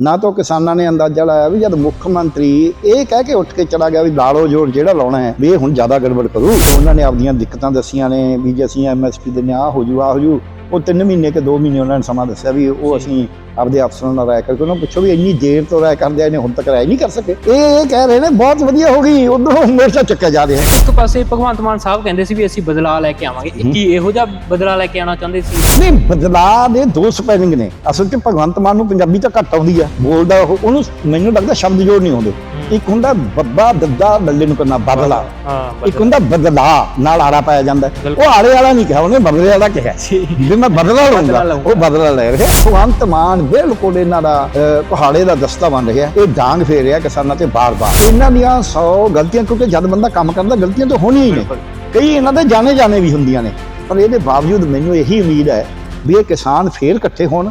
ਨਾ ਤਾਂ ਕਿਸਾਨਾਂ ਨੇ ਅੰਦਾਜ਼ਾ ਲਾਇਆ ਵੀ ਜਦ ਮੁੱਖ ਮੰਤਰੀ ਇਹ ਕਹਿ ਕੇ ਉੱਠ ਕੇ ਚਲਾ ਗਿਆ ਵੀ ਲਾਲੋ ਜੋੜ ਜਿਹੜਾ ਲਾਉਣਾ ਹੈ, ਵੀ ਇਹ ਹੁਣ ਜ਼ਿਆਦਾ ਗੜਬੜ ਕਰੂ। ਉਹਨਾਂ ਨੇ ਆਪਦੀਆਂ ਦਿੱਕਤਾਂ ਦੱਸੀਆਂ ਨੇ, ਵੀ ਜੇ ਅਸੀਂ ਐਮਐਸਪੀ ਦਿੰਦੇ ਹਾਂ, ਆਹ ਹੋ ਜੂ, ਆਹ ਹੋ ਜੂ। ਉਹ 3 ਮਹੀਨੇ ਕਿ 2 ਮਹੀਨੇ ਉਹਨਾਂ ਨੇ ਸਮਾਂ ਦੱਸਿਆ ਵੀ ਉਹ ਅਸੀਂ ਆਪਦੇ ਅਫਸਰਾਂ ਨਾਲ ਰਾਇ ਕਰਕੇ ਉਹਨਾਂ ਪੁੱਛੋ ਵੀ ਇੰਨੀ ਦੇਰ ਤੋਂ ਰਾਇ ਕਰਦੇ ਆਏ ਨੇ ਹੁਣ ਤੱਕ ਰਾਇ ਨਹੀਂ ਕਰ ਸਕੇ। ਇਹ ਇਹ ਕਹਿ ਰਹੇ ਨੇ ਬਹੁਤ ਵਧੀਆ ਹੋ ਗਈ ਉਧਰੋਂ ਹਮੇਸ਼ਾ ਚੱਕਿਆ ਜਾ ਰਿਹਾ ਇੱਕ ਪਾਸੇ ਭਗਵੰਤ ਮਾਨ ਸਾਹਿਬ ਕਹਿੰਦੇ ਸੀ ਵੀ ਅਸੀਂ ਬਦਲਾਅ ਲੈ ਕੇ ਆਵਾਂਗੇ। ਕੀ ਇਹੋ ਜਿਹਾ ਬਦਲਾਅ ਲੈ ਕੇ ਆਉਣਾ ਚਾਹੁੰਦੇ ਸੀ? ਨਹੀਂ ਬਦਲਾਅ ਦੇ ਦੋ ਸਪੈਲਿੰਗ ਨੇ। ਅਸਲ 'ਚ ਭਗਵੰਤ ਮਾਨ ਨੂੰ ਪੰਜਾਬੀ ਤਾਂ ਘੱਟ ਆਉਂਦੀ ਆ ਬੋਲਦਾ ਉਹ ਉਹਨੂੰ ਮੈਨੂੰ ਲੱਗਦਾ ਸ਼ਬਦ ਜੋੜ ਨਹੀਂ ਆਉਂਦੇ। ਇੱਕ ਹੁੰਦਾ ਬੱਬਾ ਦੱਦਾ ਬੱਲੇ ਨੂੰ ਕਰਨਾ ਬਦਲਾ ਹਾਂ ਇੱਕ ਹੁੰਦਾ ਬਦਲਾ ਨਾਲ ਆੜਾ ਪਾਇਆ ਜਾਂਦਾ। ਉਹ ਆੜੇ ਵਾਲਾ ਨਹੀਂ ਕਿਹਾ ਉਹਨੇ ਬਦਲੇ ਵਾਲਾ ਕਿਹਾ। ਵੀ ਮੈਂ ਬਦਲਾ ਲਊਂਗਾ। ਲਊਂਗਾ। ਉਹ ਬਦਲਾ ਲੈ ਰਿਹਾ। ਭਗਵੰਤ ਮਾਨ ਬਿਲਕੁਲ ਇਹਨਾਂ ਦਾ ਪਹਾੜੇ ਦਾ ਦਸਤਾ ਬਣ ਰਿਹਾ। ਇਹ ਡਾਂਗ ਫੇਰ ਰਿਹਾ ਕਿਸਾਨਾਂ ਤੇ ਬਾਰ-ਬਾਰ। ਇਹਨਾਂ ਦੀਆਂ 100 ਗਲਤੀਆਂ ਕਿਉਂਕਿ ਜਦ ਬੰਦਾ ਕੰਮ ਕਰਦਾ ਗਲਤੀਆਂ ਤਾਂ ਹੋਣੀਆਂ ਹੀ ਨੇ। ਕਈ ਇਹਨਾਂ ਦੇ ਜਾਣੇ ਜਾਣੇ ਵੀ ਹੁੰਦੀਆਂ ਨੇ। ਪਰ ਇਹਦੇ ਬਾਵਜੂਦ ਮੈਨੂੰ ਇਹੀ ਉਮੀਦ ਹੈ ਵੀ ਇਹ ਕਿਸਾਨ ਫੇਰ ਇਕੱਠੇ ਹੋਣ।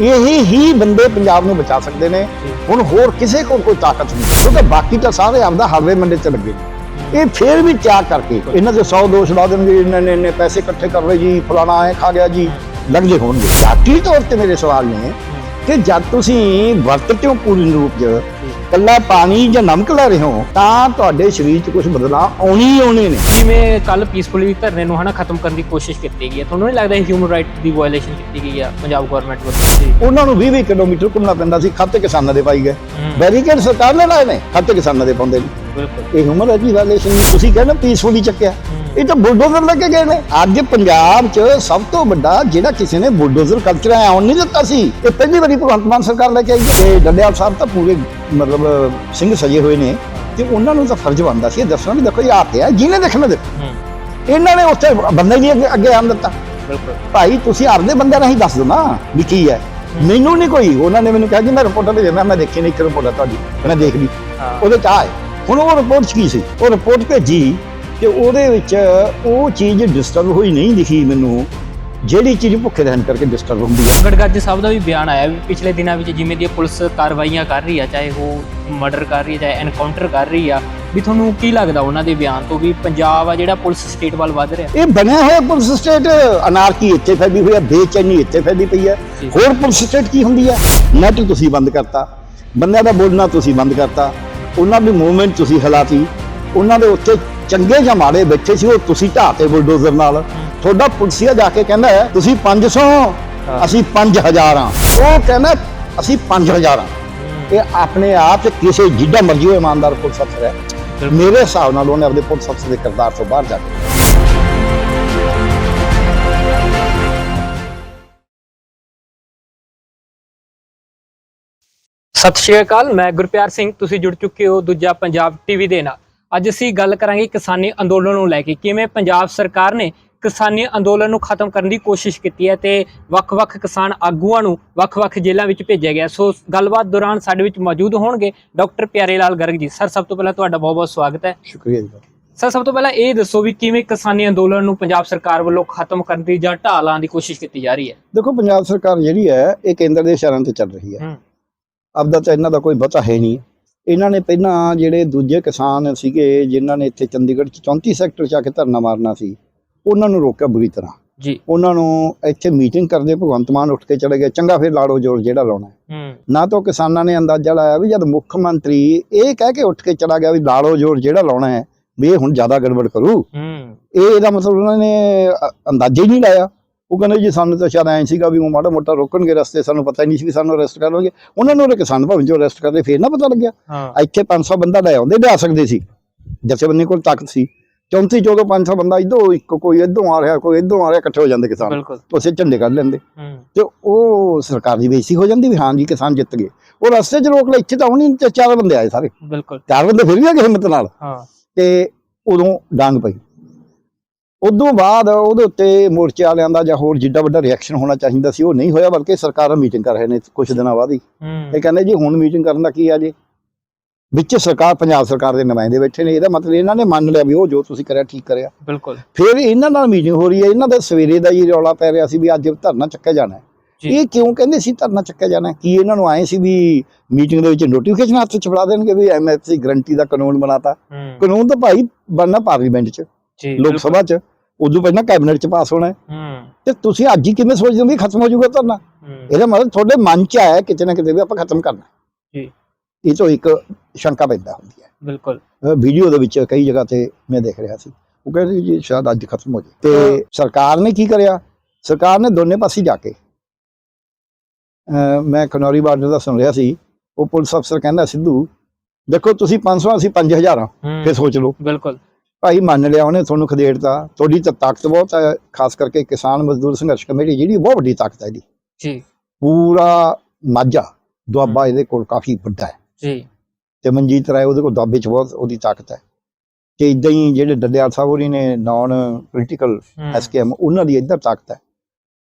ਇਹੀ ਹੀ ਬੰਦੇ ਪੰਜਾਬ ਨੂੰ ਬਚਾ ਸਕਦੇ ਨੇ। ਹੁਣ ਹੋਰ ਕਿਸੇ ਕੋਲ ਕੋਈ ਤਾਕਤ ਨਹੀਂ ਕਿਉਂਕਿ ਬਾਕੀ ਤਾਂ ਸਾਰੇ ਆਪਦਾ ਹਲਵੇ ਮੰਡੇ ਚ ਲੱਗੇ। ਨੇ। ਇਹ ਫੇਰ ਵੀ ਚਾਹ ਕਰਕੇ ਇਹਨਾਂ ਦੇ 100 ਦੋਸ਼ ਲਾ ਦੇਣਗੇ ਇਹਨਾਂ ਨੇ ਇੰਨੇ ਪੈਸੇ ਇਕੱਠੇ ਕਰ ਲਏ ਜੀ ਫਲਾਣਾ ਐ ਖਾ ਗਿਆ ਜੀ ਲੱਗਦੇ ਹੋਣਗੇ। ਜਾਤੀ ਤੌਰ ਤੇ ਮੇਰੇ ਸਵਾਲ ਨੇ ਕਿ ਜਦ ਤੁਸੀਂ ਵਰਤਦੇ ਹੋ ਪੂਰਨ ਰੂਪ 'ਚ ਕੱਲਾ ਪਾਣੀ ਜਾਂ ਨਮਕ ਲੈ ਰਹੇ ਹੋ ਤਾਂ ਤੁਹਾਡੇ ਸਰੀਰ 'ਚ ਕੁਝ ਬਦਲਾਅ ਆਉਣੀ ਹੀ ਆਉਣੇ ਨੇ। ਜਿਵੇਂ ਕੱਲ ਪੀਸਫੁਲੀ ਧਰਨੇ ਨੂੰ ਹਨਾ ਖਤਮ ਕਰਨ ਦੀ ਕੋਸ਼ਿਸ਼ ਕੀਤੀ ਗਈ ਹੈ ਤੁਹਾਨੂੰ ਨਹੀਂ ਲੱਗਦਾ ਹਿਊਮਨ ਰਾਈਟ ਦੀ ਵਾਇਓਲੇਸ਼ਨ ਕੀਤੀ ਗਈ ਹੈ ਪੰਜਾਬ ਗਵਰਨਮੈਂਟ ਵੱਲੋਂ? ਉਹਨਾਂ ਨੂੰ 20-20 ਕਿਲੋਮੀਟਰ ਘੁੰਮਣਾ ਪੈਂਦਾ ਸੀ ਖਾਤੇ ਕਿਸਾਨਾਂ ਦੇ ਪਾਈ ਗਏ। ਬੈਰੀਕੇਡ ਸਰਕਾਰ ਨੇ ਲਾਏ ਨੇ ਖਾਤੇ ਕਿਸਾਨਾਂ ਦੇ ਪਾਉਂਦੇ ਨੇ। ਇਹ ਹਿਊਮਨ ਰਾਈਟ ਦੀ ਵਾਇਲੇਸ਼ਨ ਤੁਸੀਂ ਕਹਿੰਦੇ ਪੀਸਫੁਲੀ ਚੱਕਿਆ। ਇਹ ਤਾਂ ਬੁਲਡੋਜ਼ਰ ਲੈ ਕੇ ਗਏ ਨੇ। ਅੱਜ ਪੰਜਾਬ 'ਚ ਸਭ ਤੋਂ ਵੱਡਾ ਜਿਹੜਾ ਕਿਸੇ ਨੇ ਬੁਲਡੋਜ਼ਰ ਕਲਚਰ ਆਉਣ ਨਹੀਂ ਦਿੱਤਾ ਸੀ ਇਹ ਪਹਿਲੀ ਵਾਰੀ ਭਗਵੰਤ ਮਾਨ ਸਰਕਾਰ ਲੈ ਕੇ ਆਈ ਹੈ। ਤੇ ਡੱਡਿਆਲ ਸਾਹਿਬ ਤਾਂ ਪੂਰੇ ਮਤਲਬ ਸਿੰਘ ਸਜੇ ਹੋਏ ਨੇ। ਤੇ ਉਹਨਾਂ ਨੂੰ ਤਾਂ ਫਰਜ਼ ਬਣਦਾ ਸੀ ਦੱਸਣਾ ਵੀ ਦੇਖੋ ਇਹ ਆ ਪਿਆ ਜਿਹਨੇ ਦੇਖਣਾ ਦੇਖੋ। ਇਹਨਾਂ ਨੇ ਉੱਥੇ ਬੰਦਾ ਹੀ ਨਹੀਂ ਅੱਗੇ ਆਉਣ ਦਿੱਤਾ। ਬਿਲਕੁਲ। ਭਾਈ ਤੁਸੀਂ ਆਪਦੇ ਬੰਦਿਆਂ ਨਾਲ ਹੀ ਦੱਸ ਨਾ ਵੀ ਕੀ ਹੈ। ਮੈਨੂੰ ਨਹੀਂ ਕੋਈ ਉਹਨਾਂ ਨੇ ਮੈਨੂੰ ਕਿਹਾ ਕਿ ਮੈਂ ਰਿਪੋਰਟਾਂ ਭੇਜਣਾ ਮੈਂ ਦੇਖੀ ਨਹੀਂ ਇੱਕ ਰਿਪੋਰਟ ਤੁਹਾਡੀ ਮੈਂ ਦੇਖ ਲਈ ਹਾਂ। ਉਹਦੇ ਚ ਆਏ ਹੁਣ ਉਹ ਰਿਪੋਰਟ ਕੀ ਸੀ? ਉਹ ਰਿਪੋਰਟ ਭੇਜੀ ਤੇ ਉਹਦੇ ਵਿੱਚ ਉਹ ਚੀਜ਼ ਡਿਸਟਰਬ ਹੋਈ ਨਹੀਂ ਦਿਖੀ ਮੈਨੂੰ ਜਿਹੜੀ ਚੀਜ਼ ਭੁੱਖੇ ਰਹਿਣ ਕਰਕੇ ਡਿਸਟਰਬ ਹੁੰਦੀ ਹੈ ਗੜਗੱਜ ਸਾਹਿਬ ਦਾ ਵੀ ਬਿਆਨ ਆਇਆ ਵੀ ਪਿਛਲੇ ਦਿਨਾਂ ਵਿੱਚ ਜਿਵੇਂ ਦੀ ਪੁਲਿਸ ਕਾਰਵਾਈਆਂ ਕਰ ਰਹੀ ਆ ਚਾਹੇ ਉਹ ਮਰਡਰ ਕਰ ਰਹੀ ਆ ਚਾਹੇ ਐਨਕਾਊਂਟਰ ਕਰ ਰਹੀ ਆ ਵੀ ਤੁਹਾਨੂੰ ਕੀ ਲੱਗਦਾ ਉਹਨਾਂ ਦੇ ਬਿਆਨ ਤੋਂ ਵੀ ਪੰਜਾਬ ਆ ਜਿਹੜਾ ਪੁਲਿਸ ਸਟੇਟ ਵੱਲ ਵੱਧ ਰਿਹਾ? ਇਹ ਬਣਿਆ ਹੋਇਆ ਪੁਲਿਸ ਸਟੇਟ ਅਨਾਰਕੀ ਇੱਥੇ ਫੈਲੀ ਹੋਈ ਹੈ ਬੇਚੈਨੀ ਇੱਥੇ ਫੈਲੀ ਪਈ ਹੈ ਜੀ। ਹੋਰ ਪੁਲਿਸ ਸਟੇਟ ਕੀ ਹੁੰਦੀ ਹੈ ਨੈਟ ਤੁਸੀਂ ਬੰਦ ਕਰਤਾ। ਬੰਦਿਆਂ ਦਾ ਬੋਲਣਾ ਤੁਸੀਂ ਬੰਦ ਕਰਤਾ। ਉਹਨਾਂ ਦੀ ਮੂਵਮੈਂਟ ਤੁਸੀਂ ਹਲਾਤੀ ਉਹਨਾਂ ਦੇ ਉੱਤੇ ਚੰਗੇ ਜਾਂ ਮਾੜੇ ਬੈਠੇ ਸੀ ਉਹ ਤੁਸੀਂ ਢਾਤੇ ਬੁਲਡੋਜ਼ਰ ਨਾਲ। ਤੁਹਾਡਾ ਪੁਲਸੀਆ ਜਾ ਕੇ ਕਹਿੰਦਾ ਹੈ, ਤੁਸੀਂ 500 ਅਸੀਂ 5000 ਆ ਉਹ ਕਹਿੰਦਾ ਅਸੀਂ 5000 ਆ ਇਹ ਆਪਣੇ ਆਪ ਚ ਕਿਸੇ ਜਿੱਡਾ ਮਰਜ਼ੀ ਹੋਏ ਇਮਾਨਦਾਰ ਪੁਲਿਸ ਅਫਸਰ ਹੈ। ਮੇਰੇ ਹਿਸਾਬ ਨਾਲ ਉਹਨੇ ਆਪਣੇ ਪੁਲਿਸ ਅਫਸਰ ਦੇ ਕਿਰਦਾਰ ਤੋਂ ਬਾਹਰ ਜਾ ਕੇ ਸਤਿ ਸ਼੍ਰੀ ਅਕਾਲ ਮੈਂ ਗੁਰਪਿਆਰ ਸਿੰਘ ਤੁਸੀਂ ਜੁੜ ਚੁੱਕੇ ਹੋ ਦੂਜਾ ਪੰਜਾਬ ਟੀਵੀ ਦੇ ਨਾਲ। ਅੱਜ ਅਸੀਂ ਗੱਲ ਕਰਾਂਗੇ ਕਿਸਾਨੀ ਅੰਦੋਲਨ ਨੂੰ ਲੈ ਕੇ ਕਿਵੇਂ ਪੰਜਾਬ ਸਰਕਾਰ ਨੇ ਕਿਸਾਨੀ ਅੰਦੋਲਨ ਨੂੰ ਖਤਮ ਕਰਨ ਦੀ ਕੋਸ਼ਿਸ਼ ਕੀਤੀ ਹੈ ਤੇ ਵੱਖ-ਵੱਖ ਕਿਸਾਨ ਆਗੂਆਂ ਨੂੰ ਵੱਖ-ਵੱਖ ਜੇਲ੍ਹਾਂ ਵਿੱਚ ਭੇਜਿਆ ਗਿਆ। ਸੋ ਗੱਲਬਾਤ ਦੌਰਾਨ ਸਾਡੇ ਵਿੱਚ ਮੌਜੂਦ ਹੋਣਗੇ ਡਾਕਟਰ ਪਿਆਰੇ ਲਾਲ ਗਰਗ ਜੀ। ਸਰ ਸਭ ਤੋਂ ਪਹਿਲਾਂ ਤੁਹਾਡਾ ਬਹੁਤ-ਬਹੁਤ ਸਵਾਗਤ ਹੈ। ਸ਼ੁਕਰੀਆ ਜੀ ਸਰ ਸਭ ਤੋਂ ਪਹਿਲਾਂ ਇਹ ਦੱਸੋ ਵੀ ਕਿਵੇਂ ਕਿਸਾਨੀ ਅੰਦੋਲਨ ਨੂੰ ਪੰਜਾਬ ਸਰਕਾਰ ਵੱਲੋਂ ਖਤਮ ਕਰਨ ਦੀ ਜਾਂ ਢਾਲਾਂ ਦੀ ਕੋਸ਼ਿਸ਼ ਕੀਤੀ ਜਾ ਰਹੀ ਹੈ? ਦੇਖੋ ਪੰਜਾਬ ਸਰਕਾਰ ਜਿਹੜੀ ਹੈ ਇਹ ਕੇਂਦਰ ਦੇ ਇਸ਼ਾਰਿਆਂ ਤੇ ਚੱਲ ਰਹੀ ਹੈ। ਹੂੰ। ਆਪਦਾ ਤਾਂ ਇਹਨਾਂ ਦਾ ਕੋਈ ਬਹੁਤਾ ਹੈ ਨਹੀਂ। ਇਹਨਾਂ ਨੇ ਪਹਿਲਾਂ ਜਿਹੜੇ ਦੂਜੇ ਕਿਸਾਨ ਸੀਗੇ ਜਿਨ੍ਹਾਂ ਨੇ ਇੱਥੇ ਚੰਡੀਗੜ੍ਹ ਚ 34 ਸੈਕਟਰ ਚ ਆ ਕੇ ਧਰਨਾ ਮਾਰਨਾ ਸੀ ਉਹਨਾਂ ਨੂੰ ਰੋਕਿਆ ਬੁਰੀ ਤਰ੍ਹਾਂ। ਜੀ। ਉਹਨਾਂ ਨੂੰ ਇੱਥੇ ਮੀਟਿੰਗ ਕਰਦੇ ਭਗਵੰਤ ਮਾਨ ਉੱਠ ਕੇ ਚਲੇ ਗਏ ਚੰਗਾ ਫਿਰ ਲਾੜੋ ਜੋਰ ਜਿਹੜਾ ਲਾਉਣਾ ਨਾ ਤਾਂ ਕਿਸਾਨਾਂ ਨੇ ਅੰਦਾਜ਼ਾ ਲਾਇਆ ਵੀ ਜਦ ਮੁੱਖ ਮੰਤਰੀ ਇਹ ਕਹਿ ਕੇ ਉੱਠ ਕੇ ਚਲਾ ਗਿਆ ਵੀ ਲਾੜੋ ਜੋਰ ਜਿਹੜਾ ਲਾਉਣਾ ਹੈ ਵੀ ਇਹ ਹੁਣ ਜ਼ਿਆਦਾ ਗੜਬੜ ਕਰੂ। ਇਹ ਇਹਦਾ ਮਤਲਬ ਉਹਨਾਂ ਨੇ ਅੰਦਾਜ਼ਾ ਹੀ ਨਹੀਂ ਲਾਇਆ। ਉਹ ਕਹਿੰਦੇ ਜੀ ਸਾਨੂੰ ਤਾਂ ਸ਼ਾਇਦ ਐਂ ਸੀਗਾ ਵੀ ਉਹ ਮਾੜਾ ਮੋਟਾ ਰੋਕਣਗੇ ਰਸਤੇ ਸਾਨੂੰ ਪਤਾ ਹੀ ਨਹੀਂ ਸੀ ਵੀ ਸਾਨੂੰ ਅਰੈਸਟ ਕਰਨਗੇ। ਉਹਨਾਂ ਨੂੰ ਉਹਨੇ ਕਿਸਾਨ ਭਵਨ ਚੋਂ ਅਰੈਸਟ ਕਰਦੇ ਫੇਰ ਨਾ ਪਤਾ ਲੱਗਿਆ। ਇੱਥੇ 500 ਬੰਦਾ ਲੈ ਆਉਂਦੇ ਲਿਆ ਸਕਦੇ ਸੀ। ਜਥੇਬੰਦੀ ਕੋਲ ਤਾਕਤ ਸੀ। 34 ਚੋਂ 500 ਬੰਦਾ ਇਧਰੋਂ ਇੱਕ ਕੋਈ ਇਧਰੋਂ ਆ ਰਿਹਾ ਕੋਈ ਇਧਰੋਂ ਆ ਰਿਹਾ ਇਕੱਠੇ ਹੋ ਜਾਂਦੇ ਕਿਸਾਨ। ਉਸੇ ਝੰਡੇ ਕੱਢ ਲੈਂਦੇ। ਤੇ ਉਹ ਸਰਕਾਰ ਦੀ ਬੇਇੱਜ਼ਤੀ ਹੋ ਜਾਂਦੀ ਵੀ ਹਾਂ ਜੀ ਕਿਸਾਨ ਜਿੱਤ ਗਏ। ਉਹ ਰਸਤੇ 'ਚ ਰੋਕ ਲੈ ਇੱਥੇ ਤਾਂ ਹੁਣੀ ਚਾਰ ਬੰਦੇ ਆਏ ਸਾਰੇ। ਬਿਲਕੁਲ। ਚਾਰ ਬੰਦੇ ਫਿਰ ਵੀ ਆ ਗਏ ਹਿੰਮਤ ਨਾਲ। ਹਾਂ। ਤੇ ਉਦੋਂ ਡਾਂਗ ਪਈ। ਉਦੋਂ ਬਾਅਦ ਉਹਦੇ ਉੱਤੇ ਮੋਰਚੇ ਵਾਲਿਆਂ ਦਾ ਜਾਂ ਹੋਰ ਜਿੱਡਾ ਵੱਡਾ ਰਿਐਕਸ਼ਨ ਹੋਣਾ ਚਾਹੀਦਾ ਸੀ ਉਹ ਨਹੀਂ ਹੋਇਆ ਬਲਕਿ ਸਰਕਾਰਾਂ ਮੀਟਿੰਗ ਕਰ ਰਹੇ ਨੇ ਕੁਝ ਦਿਨਾਂ ਬਾਅਦ ਹੀ। ਇਹ ਕਹਿੰਦੇ ਜੀ ਹੁਣ ਮੀਟਿੰਗ ਕਰਨ ਦਾ ਕੀ ਆ ਜੀ? ਵਿੱਚ ਸਰਕਾਰ ਪੰਜਾਬ ਸਰਕਾਰ ਦੇ ਨੁਮਾਇੰਦੇ ਬੈਠੇ ਨੇ ਇਹਦਾ ਮਤਲਬ ਇਹਨਾਂ ਨੇ ਮੰਨ ਲਿਆ ਵੀ ਉਹ ਜੋ ਤੁਸੀਂ ਕਰਿਆ ਠੀਕ ਕਰਿਆ। ਬਿਲਕੁਲ। ਫਿਰ ਇਹਨਾਂ ਨਾਲ ਮੀਟਿੰਗ ਹੋ ਰਹੀ ਹੈ ਇਹਨਾਂ ਦਾ ਸਵੇਰੇ ਦਾ ਹੀ ਰੌਲਾ ਪੈ ਰਿਹਾ ਸੀ ਵੀ ਅੱਜ ਧਰਨਾ ਚੱਕਿਆ ਜਾਣਾ ਹੈ। ਇਹ ਕਿਉਂ ਕਹਿੰਦੇ ਸੀ ਧਰਨਾ ਚੱਕਿਆ ਜਾਣਾ? ਕੀ ਇਹਨਾਂ ਨੂੰ ਆਏ ਸੀ ਵੀ ਮੀਟਿੰਗ ਦੇ ਵਿੱਚ ਨੋਟੀਫਿਕੇਸ਼ਨ ਹੱਥ ਚ ਫੜਾ ਦੇਣਗੇ ਵੀ ਐਮਐਫਸੀ ਗਰੰਟੀ ਦਾ ਕਾਨੂੰਨ ਬਣਾਤਾ? ਕਾਨੂੰਨ ਤਾਂ ਭਾਈ ਬਣਨਾ ਪਾਰਲੀਮੈਂਟ 'ਚ ਲੋਕ ਸਭਾ 'ਚ। ਉਦੋਂ ਪਹਿਲਾਂ ਕੈਬਨਿਟ 'ਚ ਪਾਸ ਹੋਣਾ ਹੈ। ਤੇ ਤੁਸੀਂ ਅੱਜ ਹੀ ਕਿਵੇਂ ਸੋਚਦੇ ਹੋ ਵੀ ਖਤਮ ਹੋ ਜਾਊਗਾ ਧਰਨਾ? ਇਹਦਾ ਮਤਲਬ ਤੁਹਾਡੇ ਮਨ ਚ ਆਇਆ ਕਿਤੇ ਨਾ ਕਿਤੇ ਵੀ ਆਪਾਂ ਖਤਮ ਕਰਨਾ। ਜੀ। ਇਹ ਤੋਂ ਇੱਕ ਸ਼ੰਕਾ ਪੈਦਾ ਹੁੰਦੀ ਹੈ। ਬਿਲਕੁਲ। ਵੀਡੀਓ ਦੇ ਵਿੱਚ ਕਈ ਜਗ੍ਹਾ ਤੇ ਮੈਂ ਦੇਖ ਰਿਹਾ ਸੀ। ਉਹ ਕਹਿੰਦੇ ਜੀ ਸ਼ਾਇਦ ਅੱਜ ਖਤਮ ਹੋ ਜੇ ਤੇ ਸਰਕਾਰ ਨੇ ਕੀ ਕਰਿਆ? ਸਰਕਾਰ ਨੇ ਦੋਨੇ ਪਾਸੇ ਜਾ ਕੇ ਮੈਂ ਖਨੌਰੀ ਬਾਰਡਰ ਦਾ ਸੁਣ ਰਿਹਾ ਸੀ। ਉਹ ਪੁਲਿਸ ਅਫਸਰ ਕਹਿੰਦਾ ਸਿੱਧੂ ਦੇਖੋ ਤੁਸੀਂ 500 ਅਸੀਂ 5000 ਆ ਫਿਰ ਸੋਚ ਲਓ। ਬਿਲਕੁਲ। ਭਾਈ ਮੰਨ ਲਿਆ ਉਹਨੇ ਤੁਹਾਨੂੰ ਖਦੇੜਤਾ। ਤੁਹਾਡੀ ਤਾਂ ਤਾਕਤ ਬਹੁਤ ਹੈ ਖਾਸ ਕਰਕੇ ਕਿਸਾਨ ਮਜ਼ਦੂਰ ਸੰਘਰਸ਼ ਕਮੇਟੀ ਜਿਹੜੀ ਬਹੁਤ ਵੱਡੀ ਤਾਕਤ ਹੈ ਇਹਦੀ। ਜੀ। ਪੂਰਾ ਮਾਝਾ ਦੁਆਬਾ ਇਹਦੇ ਕੋਲ ਕਾਫੀ ਵੱਡਾ ਹੈ। ਜੀ। ਤੇ ਮਨਜੀਤ ਰਾਏ ਉਹਦੇ ਕੋਲ ਦੁਆਬੇ 'ਚ ਬਹੁਤ ਉਹਦੀ ਤਾਕਤ ਹੈ। ਤੇ ਇਦਾਂ ਹੀ ਜਿਹੜੇ ਡੱਡਿਆਲ ਸਾਹਿਬ ਹੋਰੀ ਨੇ ਨਾਨ ਪੋਲੀਟੀਕਲ ਐਸਕੇਐਮ ਉਹਨਾਂ ਦੀ ਇੱਧਰ ਤਾਕਤ ਹੈ।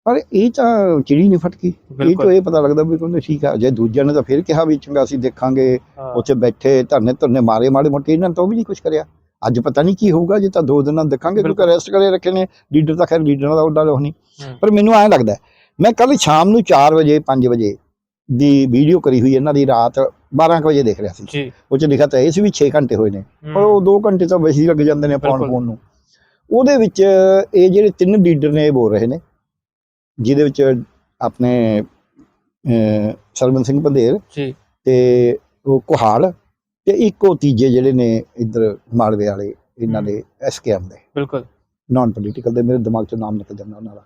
ਪਰ ਇਹ ਤਾਂ ਚਿੜੀ ਨਹੀਂ ਫਟਕੀ। ਇਹ ਤੋਂ ਇਹ ਪਤਾ ਲੱਗਦਾ ਵੀ ਕਹਿੰਦੇ ਠੀਕ ਆ ਜੇ ਦੂਜਿਆਂ ਨੇ ਤਾਂ ਫਿਰ ਕਿਹਾ ਵੀ ਚੰਗਾ ਅਸੀਂ ਦੇਖਾਂਗੇ। ਉੱਥੇ ਬੈਠੇ ਧਰਨੇ ਧਰਨੇ ਮਾਰੇ ਮਾੜੇ ਮੋਟੇ ਇਹਨਾਂ ਨੇ ਤਾਂ ਵੀ ਨਹੀਂ ਕੁਝ ਕਰਿਆ। ਅੱਜ ਪਤਾ ਨਹੀਂ ਕੀ ਹੋਊਗਾ ਜੇ ਤਾਂ ਦੋ ਦਿਨਾਂ ਦੇਖਾਂਗੇ ਕਿਉਂਕਿ। ਅਰੈਸਟ ਕਰੇ ਰੱਖੇ ਨੇ ਲੀਡਰ ਤਾਂ ਖੈਰ ਲੀਡਰਾਂ ਦਾ ਉੱਡਾ ਉਹ ਨਹੀਂ। ਪਰ ਮੈਨੂੰ ਐਂ ਲੱਗਦਾ ਮੈਂ ਕੱਲ ਸ਼ਾਮ ਨੂੰ 4 ਵਜੇ 5 ਵਜੇ ਦੀ ਵੀਡੀਓ ਕਰੀ ਹੋਈ ਇਹਨਾਂ ਦੀ ਰਾਤ 12 ਕੁ ਵਜੇ ਦੇਖ ਰਿਹਾ ਸੀ। ਉਹ ਚ ਲਿਖਿਆ ਤਾਂ ਇਹ ਸੀ ਵੀ 6 ਘੰਟੇ ਹੋਏ ਨੇ ਪਰ ਉਹ 2 ਘੰਟੇ ਤਾਂ ਵੈਸੇ ਹੀ ਲੱਗ ਜਾਂਦੇ ਨੇ ਬਿਲਕੁਲ। ਪਾਉਣ ਨੂੰ। ਉਹਦੇ ਵਿੱਚ ਇਹ ਜਿਹੜੇ ਤਿੰਨ ਲੀਡਰ ਨੇ ਇਹ ਬੋਲ ਰਹੇ ਨੇ ਜਿਹਦੇ ਵਿੱਚ ਆਪਣੇ ਸਰਵਨ ਸਿੰਘ ਪੰਧੇਰ ਜੀ। ਤੇ ਉਹ ਕੁਹਾੜ ਤੇ ਇੱਕ ਤੀਜੇ ਜਿਹੜੇ ਨੇ ਇੱਧਰ ਮਾਲਵੇ ਵਾਲੇ ਇਹਨਾਂ ਦੇ ਐਸਕੇਐਮ ਦੇ। ਬਿਲਕੁਲ। ਨਾਨ ਪੋਲੀਟੀਕਲ ਦੇ ਮੇਰੇ ਦਿਮਾਗ 'ਚ ਨਾਮ ਨਿਕਲ ਜਾਂਦਾ ਉਹਨਾਂ ਦਾ।